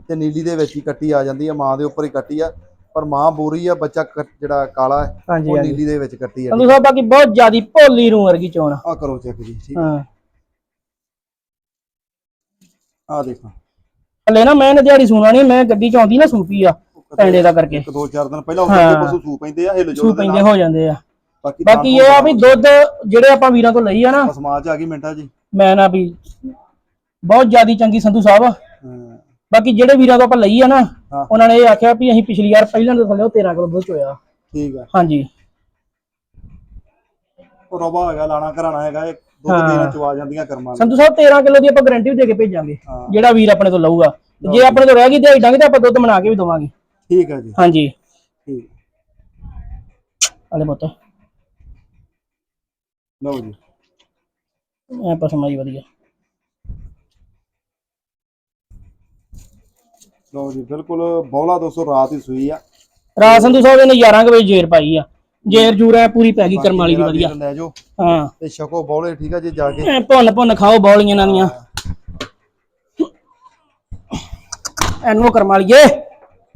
ਤੇ ਨੀਲੀ ਦੇ ਵਿੱਚ ਹੀ ਕੱਟੀ ਆ ਜਾਂਦੀ ਆ ਮਾਂ ਦੇ ਉੱਪਰ ਹੀ ਕੱਟੀ ਆ। ਪਰ ਮਾਂ ਬੂਰੀ ਆ ਬੱਚਾ ਜਿਹੜਾ ਕਾਲਾ ਹੈ ਹਾਂਜੀ ਉਹ ਹਾਂਜੀ। ਨੀਲੀ ਦੇ ਵਿੱਚ ਕੱਟੀ ਆ ਸੰਧੂ ਸਾਹਿਬ ਬਾਕੀ ਬਹੁਤ ਜ਼ਿਆਦੀ ਭੋਲੀ ਨੂੰ ਵਰਗੀ ਚੋਣ ਆ। ਕਰੋ ਚੈੱਕ ਜੀ ਠੀਕ ਹਾਂ। ਆ ਦੇਖੋ। ਹਲੇ ਨਾ ਮੈਂ ਦਿਹਾੜੀ ਸੁਣਾ ਨਹੀਂ ਮੈਂ ਗੱਡੀ 'ਚ ਆਉਂਦੀ ਨਾ ਸੂਪੀ ਆ ਪੈਂਡੇ ਦਾ ਕਰਕੇ। ਇੱਕ ਦੋ ਚਾਰ ਦਿਨ ਪਹਿਲਾਂ ਹਾਂ। ਉੱਥੇ ਪਸ਼ੂ ਸੂ ਪੈਂਦੇ ਆ ਹਿੱਲ ਸੂ ਜੁਲ ਦੇ ਪੈਂਦੇ ਹੋ ਜਾਂਦੇ ਆ। ਬਾਕੀ ਇਹ ਆ ਵੀ ਦੁੱਧ ਜਿਹੜੇ ਆਪਾਂ ਵੀਰਾਂ ਤੋਂ ਲਈ ਆ ਨਾ ਸਮਾਜ ਆ ਗਈ ਮਿੰਟਾਂ ਜੀ ਮੈਂ ਨਾ ਵੀ ਬਹੁਤ ਜ਼ਿਆਦੀ ਚੰਗੀ ਸੰਧੂ ਸਾਹਿਬ। ਬਾਕੀ ਜਿਹੜੇ ਵੀਰਾਂ ਤੋਂ ਆਪਾਂ ਲਈ ਆ ਨਾ। ਉਹਨਾਂ ਨੇ ਇਹ ਆਖਿਆ ਵੀ ਅਸੀਂ ਪਿਛਲੀ ਵਾਰ ਪਹਿਲਾਂ ਦੇ ਥੱਲੇ 13 ਕਿਲੋ ਦੁੱਧ ਚੋਇਆ। ਠੀਕ ਆ। ਹਾਂਜੀ। ਉਹ ਰਵਾ ਹੈਗਾ ਲਾਣਾ ਘਰਾਣਾ ਹੈਗਾ ਇਹ ਦੁੱਧ। ਦੇਣਾ ਚਵਾ ਜਾਂਦੀਆਂ ਕਰਮਾਂ। ਸੰਧੂ ਸਾਹਿਬ 13 ਕਿਲੋ ਦੀ ਆਪਾਂ ਗਾਰੰਟੀ ਵੀ ਦੇ ਕੇ ਭੇਜਾਂਗੇ ਜਿਹੜਾ ਵੀਰ ਆਪਣੇ ਤੋਂ ਲਊਗਾ। ਜੇ ਆਪਣੇ ਤੋਂ ਰਹਿ ਗਈ ਦਿਹਾੜੀ ਡਾਂਗੇ ਤੇ ਆਪਾਂ ਦੁੱਧ ਬਣਾ ਕੇ ਵੀ ਦਵਾਂਗੇ। ਠੀਕ ਹੈ ਜੀ। ਹਾਂਜੀ। ਠੀਕ। ਹਲੇ ਪੁੱਤ। ਲਓ ਜੀ। ਐ ਪਸਮਾਈ ਵਧੀਆ। ਲਓ ਜੀ ਬਿਲਕੁਲ ਬੌਲਾ ਦੋਸਤੋ ਰਾਤ ਹੀ ਸੂਈ ਆ। ਰਾਤ ਸੰਧੂ ਸਾਹਿਬ ਇਹਨੇ 11 ਕੁ ਵਜੇ ਜੇਰ ਪਾਈ ਆ। ਜੇਰ ਜੂਰ ਐ ਪੂਰੀ ਪੈ ਗਈ ਕਰਮ ਵਾਲੀ ਦੀ ਮੇਰਾ ਵਧੀਆ। ਵੀਰ ਲੈ ਜਾਓ। ਹਾਂ। ਤੇ ਛਕੋ ਬੌਲੇ ਠੀਕ ਆ ਜੀ ਜਾ ਕੇ। ਐ ਭੁੰਨ ਭੁੰਨ ਖਾਓ ਬੌਲੀਆਂ ਇਹਨਾਂ ਦੀਆਂ। ਐਨੂੰ ਕਰਮ ਵਾਲੀਏ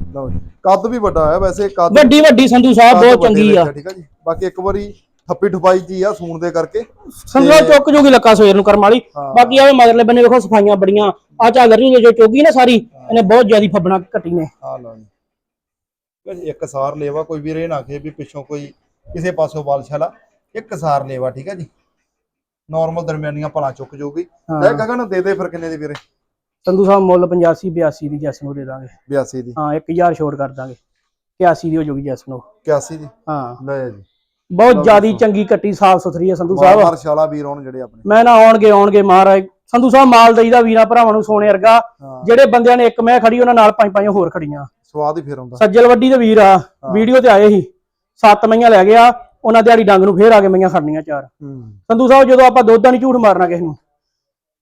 ਲਓ ਜੀ ਕੱਦ ਵੀ ਵੱਡਾ ਹੈ ਵੈਸੇ ਕੱਦ ਵੱਡੀ ਵੱਡੀ ਸੰਧੂ ਸਾਹਿਬ ਬਹੁਤ ਚੰਗੀ ਆ। ਠੀਕ ਆ ਜੀ। ਬਾਕੀ ਇੱਕ ਵਾਰੀ ਥੱਪੀ ਠੁਪਾਈ ਜੀ ਆ ਸੂਣ ਦੇ ਕਰਕੇ। ਸਾਹਿਬ ਚੁੱਕ ਜੂਗੀ ਲੱਕਾ ਸਵੇਰ ਨੂੰ ਕਰਮ ਵਾਲੀ। ਹਾਂ। ਬਾਕੀ ਆਵੇ ਮਗਰਲੇ ਬੰਨੇ ਵੇਖੋ ਸਫਾਈਆਂ ਬੜੀਆਂ ਆ ਝਾਗਰ ਜੀ ਜੋ ਚੋਗੀ ਨਾ ਸਾਰੀ ਇਹਨੇ ਬਹੁਤ ਜ਼ਿਆਦੀ ਫੱਬਣਾ ਕੱਟੀ ਨੇ। ਆ ਲਓ ਜੀ। ਇੱਕ ਸਾਰ ਲੇਵਾ ਕੋਈ ਵੀਰ ਇਹ ਨਾ ਆਖੇ ਵੀ ਪਿੱਛੋਂ ਕੋਈ ਕਿਸੇ ਪਾਸੋਂ ਵਾਲ ਛਾਲਾ ਇੱਕ ਸਾਰ ਲੇਵਾ ਠੀਕ ਆ ਜੀ। ਨਾਰਮਲ ਦਰਮਿਆਨੀਆਂ ਭਲਾ ਚੁੱਕ ਜੂਗੀ। ਹਾਂ। ਲੈ ਗਗਨ ਦੇ ਦੇ ਫਿਰ ਕਿੰਨੇ ਦੀ ਵੀਰੇ? ਸੰਧੂ ਸਾਹਿਬ ਮੁੱਲ 85 82 ਦੀ ਜੈਸ ਨੂੰ ਦੇ ਦਾਂਗੇ। 82 ਦੀ। ਹਾਂ 1000 ਛੋੜ ਕਰ ਦਾਂਗੇ। 81 ਦੀ ਹੋ ਜੂਗੀ ਜੈਸ ਨੂੰ 81 ਦੀ? ਹਾਂ। ਲੈ ਜੀ। ਬਹੁਤ ਜ਼ਿਆਦੀ ਚੰਗੀ ਕੱਟੀ ਸਾਫ਼ ਸੁਥਰੀ ਹੈ ਸੰਧੂ ਸਾਹਿਬ। ਮਾਰ ਛਾਲਾ ਵੀਰ ਹੋਣ ਜਿਹੜੇ ਆਪਣੇ। ਮੈਂ ਨਾ ਆਉਣਗੇ ਆਉਣਗੇ ਮਹਾਰਾਜ। ਸੰਧੂ ਸਾਹਿਬ ਮਾਲ ਦਈਦਾ ਵੀਰਾਂ ਭਰਾਵਾਂ ਨੂੰ ਸੋਨੇ ਵਰਗਾ। ਜਿਹੜੇ ਬੰਦਿਆਂ ਨੇ ਇੱਕ ਮੈਂ ਖੜੀ ਉਹਨਾਂ ਨਾਲ ਪੰਜ ਪੰਜ ਹੋਰ ਖੜੀਆਂ। ਸਵਾਦ ਹੀ ਫਿਰ ਆਉਂਦਾ। ਸੱਜਲ ਵੱਡੀ ਦੇ ਵੀਰ ਆ। ਵੀਡੀਓ ਤੇ ਆਏ ਸੀ। ਸੱਤ ਮਈਆਂ ਲੈ ਗਿਆ। ਉਹਨਾਂ ਦਿਹਾੜੀ ਡੰਗ ਨੂੰ ਫੇਰ ਆ ਕੇ ਮਈਆਂ ਖੜਨੀਆਂ ਚਾਰ। ਸੰਧੂ ਸਾਹਿਬ ਜਦੋਂ ਆਪਾਂ ਦੁੱਧ ਨਹੀਂ ਝੂਠ ਮਾਰਨਾ ਕਿਸੇ ਨੂੰ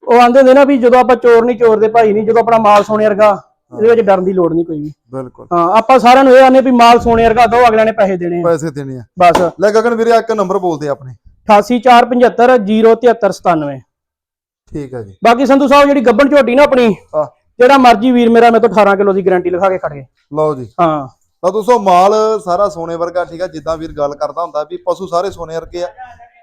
ਉਹ ਆਂਦੇ ਹੁੰਦੇ ਨਾ ਵੀ ਜਦੋਂ ਆਪਾਂ ਚੋਰ ਨਹੀਂ ਚੋਰ ਦੇ ਭਾਈ ਨਹੀਂ ਜਦੋਂ ਆਪਣਾ ਮਾਲ ਸੋਨੇ ਵਰਗਾ। ਇਹਦੇ ਵਿੱਚ ਡਰਨ ਦੀ ਲੋੜ ਨਹੀਂ ਕੋਈ ਵੀ। ਬਿਲਕੁਲ। ਹਾਂ ਆਪਾਂ ਸਾਰਿਆਂ ਨੂੰ ਇਹ ਆਨੇ ਵੀ ਮਾਲ ਸੋਨੇ ਵਰਗਾ ਦੋ ਅਗਲਿਆਂ ਨੇ ਪੈਸੇ ਦੇਣੇ ਆ। ਪੈਸੇ ਦੇਣੇ ਆ। ਬਸ। ਲੈ ਗਗਨ ਵੀਰੇ ਇੱਕ ਨੰਬਰ ਬੋਲਦੇ ਆਪਣੇ। 8847507397 ਠੀਕ ਹੈ ਜੀ। ਬਾਕੀ ਸੰਧੂ ਸਾਹਿਬ ਜਿਹੜੀ ਗੱਬਣ ਝੋਟੀ ਨਾ ਆਪਣੀ ਜਿਹੜਾ ਮਰਜ਼ੀ ਵੀਰ ਮੇਰਾ ਮੇਰੇ ਤੋਂ 18 ਕਿਲੋ ਦੀ ਗਾਰੰਟੀ ਲਿਖਾ ਕੇ ਖੜ ਗਏ ਲਓ ਜੀ। ਹਾਂ। ਤਾਂ ਦੋਸਤੋ ਮਾਲ ਸਾਰਾ ਸੋਨੇ ਵਰਗਾ ਠੀਕ ਆ ਜਿੱਦਾਂ ਵੀਰ ਗੱਲ ਕਰਦਾ ਹੁੰਦਾ ਵੀ ਪਸ਼ੂ ਸਾਰੇ ਸੋਨੇ ਵਰਗੇ ਆ।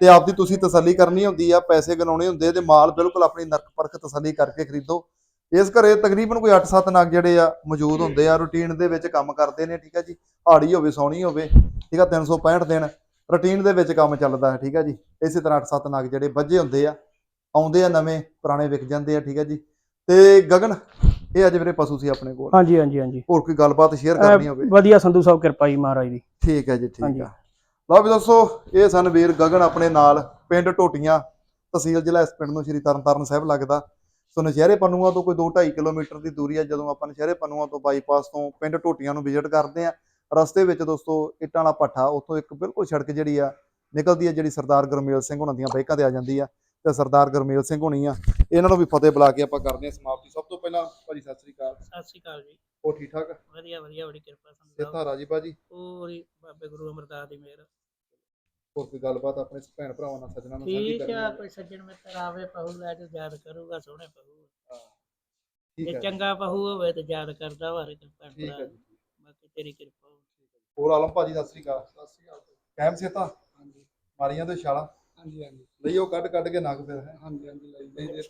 ਤੇ ਆਪਦੀ ਤੁਸੀਂ ਤਸੱਲੀ ਕਰਨੀ ਹੁੰਦੀ ਆ ਪੈਸੇ ਗਨਾਉਣੇ ਹੁੰਦੇ ਤੇ ਮਾਲ ਬਿਲਕੁਲ ਆਪਣੀ ਨਰਕ ਪਰਖ ਤਸੱਲੀ ਕਰਕੇ ਖਰੀਦੋ। ਇਸ ਘਰੇ ਤਕਰੀਬਨ ਕੋਈ 8-7 ਨਗ ਜਿਹੜੇ ਆ ਮੌਜੂਦ ਹੁੰਦੇ ਆ ਰੂਟੀਨ ਦੇ ਵਿੱਚ ਕੰਮ ਕਰਦੇ ਨੇ ਠੀਕ ਆ ਜੀ। ਹਾੜੀ ਹੋਵੇ ਸੌਣੀ ਹੋਵੇ ਠੀਕ ਆ 365 ਦਿਨ ਰੂਟੀਨ ਦੇ ਵਿੱਚ ਕੰਮ ਚੱਲਦਾ ਹੈ ਠੀਕ ਆ ਜੀ। ਇਸੇ ਤਰ੍ਹਾਂ 8-7 ਨਗ ਜਿਹੜੇ ਵੱਜੇ ਹੁੰਦੇ ਆ ਆਉਂਦੇ ਆ ਨਵੇਂ ਪੁਰਾਣੇ ਵਿਕ ਜਾਂਦੇ ਆ ਠੀਕ ਆ ਜੀ। ਤੇ ਗਗਨ ਇਹ ਅੱਜ ਵੀਰੇ ਪਸ਼ੂ ਸੀ ਆਪਣੇ ਕੋਲ। ਹਾਂਜੀ ਹਾਂਜੀ ਹਾਂਜੀ। ਹੋਰ ਕੋਈ ਗੱਲਬਾਤ ਸ਼ੇਅਰ ਕਰਨੀ ਹੋਵੇ? ਵਧੀਆ ਸੰਧੂ ਸਾਹਿਬ ਕਿਰਪਾ ਜੀ ਮਹਾਰਾਜ ਦੀ। ਠੀਕ ਹੈ ਜੀ ਠੀਕ। ਆ। ਲਓ ਵੀ ਦੋਸਤੋ ਇਹ ਸਨ ਵੀਰ ਗਗਨ ਆਪਣੇ ਨਾਲ ਪਿੰਡ ਟੋਟੀਆਂ ਤਹਿਸੀਲ ਜ਼ਿਲ੍ਹਾ ਇਸ ਪਿੰਡ ਨੂੰ ਸ਼੍ਰੀ ਤਰਨਤਾਰਨ ਸਾਹਿਬ ਲੱਗਦਾ। ਸੋ ਨਸ਼ਹਿਰੇ ਪਨੂਆ ਤੋਂ ਕੋਈ 2.5 ਕਿਲੋਮੀਟਰ ਦੀ ਦੂਰੀ ਆ ਜਦੋਂ ਆਪਾਂ ਨਸ਼ਹਿਰੇ ਪਨੂਆ ਤੋਂ ਬਾਈਪਾਸ ਤੋਂ ਪਿੰਡ ਟੋਟੀਆਂ ਨੂੰ ਵਿਜ਼ਿਟ ਕਰਦੇ ਆ ਰਸਤੇ ਵਿੱਚ ਦੋਸਤੋ ਇੱਟਾਂ ਵਾਲਾ ਪੱਠਾ ਉੱਥੋਂ ਇੱਕ ਬਿਲਕੁਲ ਸੜਕ ਜਿਹੜੀ ਆ ਨਿਕਲਦੀ ਆ ਜਿਹੜੀ ਸਰਦਾਰ ਗੁਰਮੇਲ ਸਿੰਘ ਹੁਣਾਂ ਦੀਆਂ ਬਾਈਕਾਂ ਤੇ ਆ ਜਾਂਦੀ ਆ ਤੇ ਸਰਦਾਰ ਗੁਰਮੇਲ ਸਿੰਘ ਹੋਣੀ ਆ ਇਹਨਾਂ ਨੂੰ ਵੀ ਫਤਿਹ ਬੁਲਾ ਕੇ ਆਪਾਂ ਕਰਦੇ ਆ ਸਮਾਪਤੀ। ਸਭ ਤੋਂ ਪਹਿਲਾਂ ਭਾਜੀ ਸਤਿ ਸ੍ਰੀ ਅਕਾਲ। ਸਤਿ ਸ਼੍ਰੀ ਅਕਾਲ ਜੀ। ਹੋ ਠੀਕ ਠਾਕ? ਵਧੀਆ ਵਧੀਆ ਬੜੀ ਕਿਰਪਾ ਸੰਧੂ ਸੇਤਾ ਰਾਜੀ ਭਾਜੀ? ਪੂਰੀ ਬਾਬੇ ਗੁਰੂ ਅਮਰਦਾਸ ਦੀ ਮਿਹਰ। ਹੋਰ ਕੋਈ ਗੱਲਬਾਤ ਆਪਣੇ ਭੈਣ ਭਰਾਵਾਂ ਨਾਲ ਸੱਜਣਾ ਨਾਲ ਸਾਂਝੀ ਠੀਕ ਆ? ਕੋਈ ਸੱਜਣ ਮਿੱਤਰ ਆਵੇ ਪਹੂ ਲੈ ਕੇ ਯਾਦ ਕਰੂਗਾ ਸੋਹਣੇ ਪਹੂ। ਠੀਕ ਜੇ ਹੈ ਚੰਗਾ ਪਹੂ ਹੋਵੇ ਤੇ ਯਾਦ ਕਰਦਾ ਵਾਰੇ ਤੇ ਭੈਣ ਠੀਕ ਭਰਾ ਹੈ ਜੀ। ਬਾਕੀ ਤੇਰੀ ਕਿਰਪਾ ਹੋਵੇ। ਹੋਰ ਆਲਮ ਭਾਜੀ ਸਤਿ ਸ੍ਰੀ ਅਕਾਲ। ਸਤਿ ਸ੍ਰੀ ਅਕਾਲ ਕਾਇਮ ਸੇਤਾ? ਹਾਂਜੀ। ਮਾਰੀਆਂ ਤੇ ਛਾਲਾ? ਹਾਂਜੀ ਹਾਂਜੀ। ਲਈ ਉਹ ਕੱਢ ਕੱਢ ਕੇ ਨਗ ਫਿਰ ਹੈ? ਹਾਂਜੀ ਹਾਂਜੀ ਲਈ ਦੇ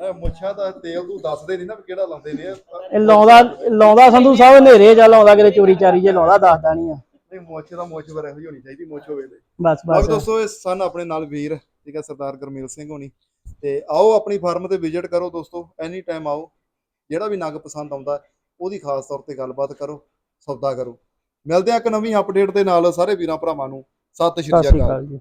ਇਹ ਮੁੱਛਾਂ ਦਾ ਤੇਲ ਤੂੰ ਦੱਸਦੇ ਨਹੀਂ ਨਾ ਵੀ ਕਿਹੜਾ ਲਾਉਂਦੇ ਨੇ। ਇਹ ਇਹ ਲਾਉਂਦਾ ਲਾਉਂਦਾ ਸੰਧੂ ਸਾਹਿਬ ਹਨੇਰੇ ਜਾਂ ਲਾਉਂਦਾ ਕਿਤੇ ਚੋਰੀ ਚਾਰੀ ਜੇ ਲਾਉਂਦਾ ਦੱਸਦਾ ਨਹੀਂ ਆ। ਨਹੀਂ ਮੁੱਛ ਦਾ ਮੁੱਛ ਵਰ ਇਹੋ ਜਿਹੀ ਹੋਣੀ ਚਾਹੀਦੀ ਮੁੱਛ ਹੋਵੇ ਤੇ। ਬਸ ਬਾਕੀ ਬਸ ਦੋਸਤੋ ਇਹ ਸਨ ਆਪਣੇ ਨਾਲ ਵੀਰ ਠੀਕ ਹੈ ਸਰਦਾਰ ਗੁਰਮੇਲ ਸਿੰਘ ਹੋਣੀ। ਤੇ ਆਓ ਆਪਣੀ ਫਾਰਮ ਤੇ ਵਿਜ਼ਿਟ ਕਰੋ ਦੋਸਤੋ ਐਨੀ ਟਾਈਮ ਆਓ। ਜਿਹੜਾ ਵੀ ਨਗ ਪਸੰਦ ਆਉਂਦਾ ਉਹਦੀ ਖਾਸ ਤੌਰ ਤੇ ਗੱਲਬਾਤ ਕਰੋ ਸੌਦਾ ਕਰੋ। ਮਿਲਦੇ ਆ ਇੱਕ ਨਵੀਂ ਅਪਡੇਟ ਦੇ ਨਾਲ ਸਾਰੇ ਵੀਰਾਂ ਭਰਾਵਾਂ ਨੂੰ। ਸਤਿ ਸ਼੍ਰੀ ਅਕਾਲ।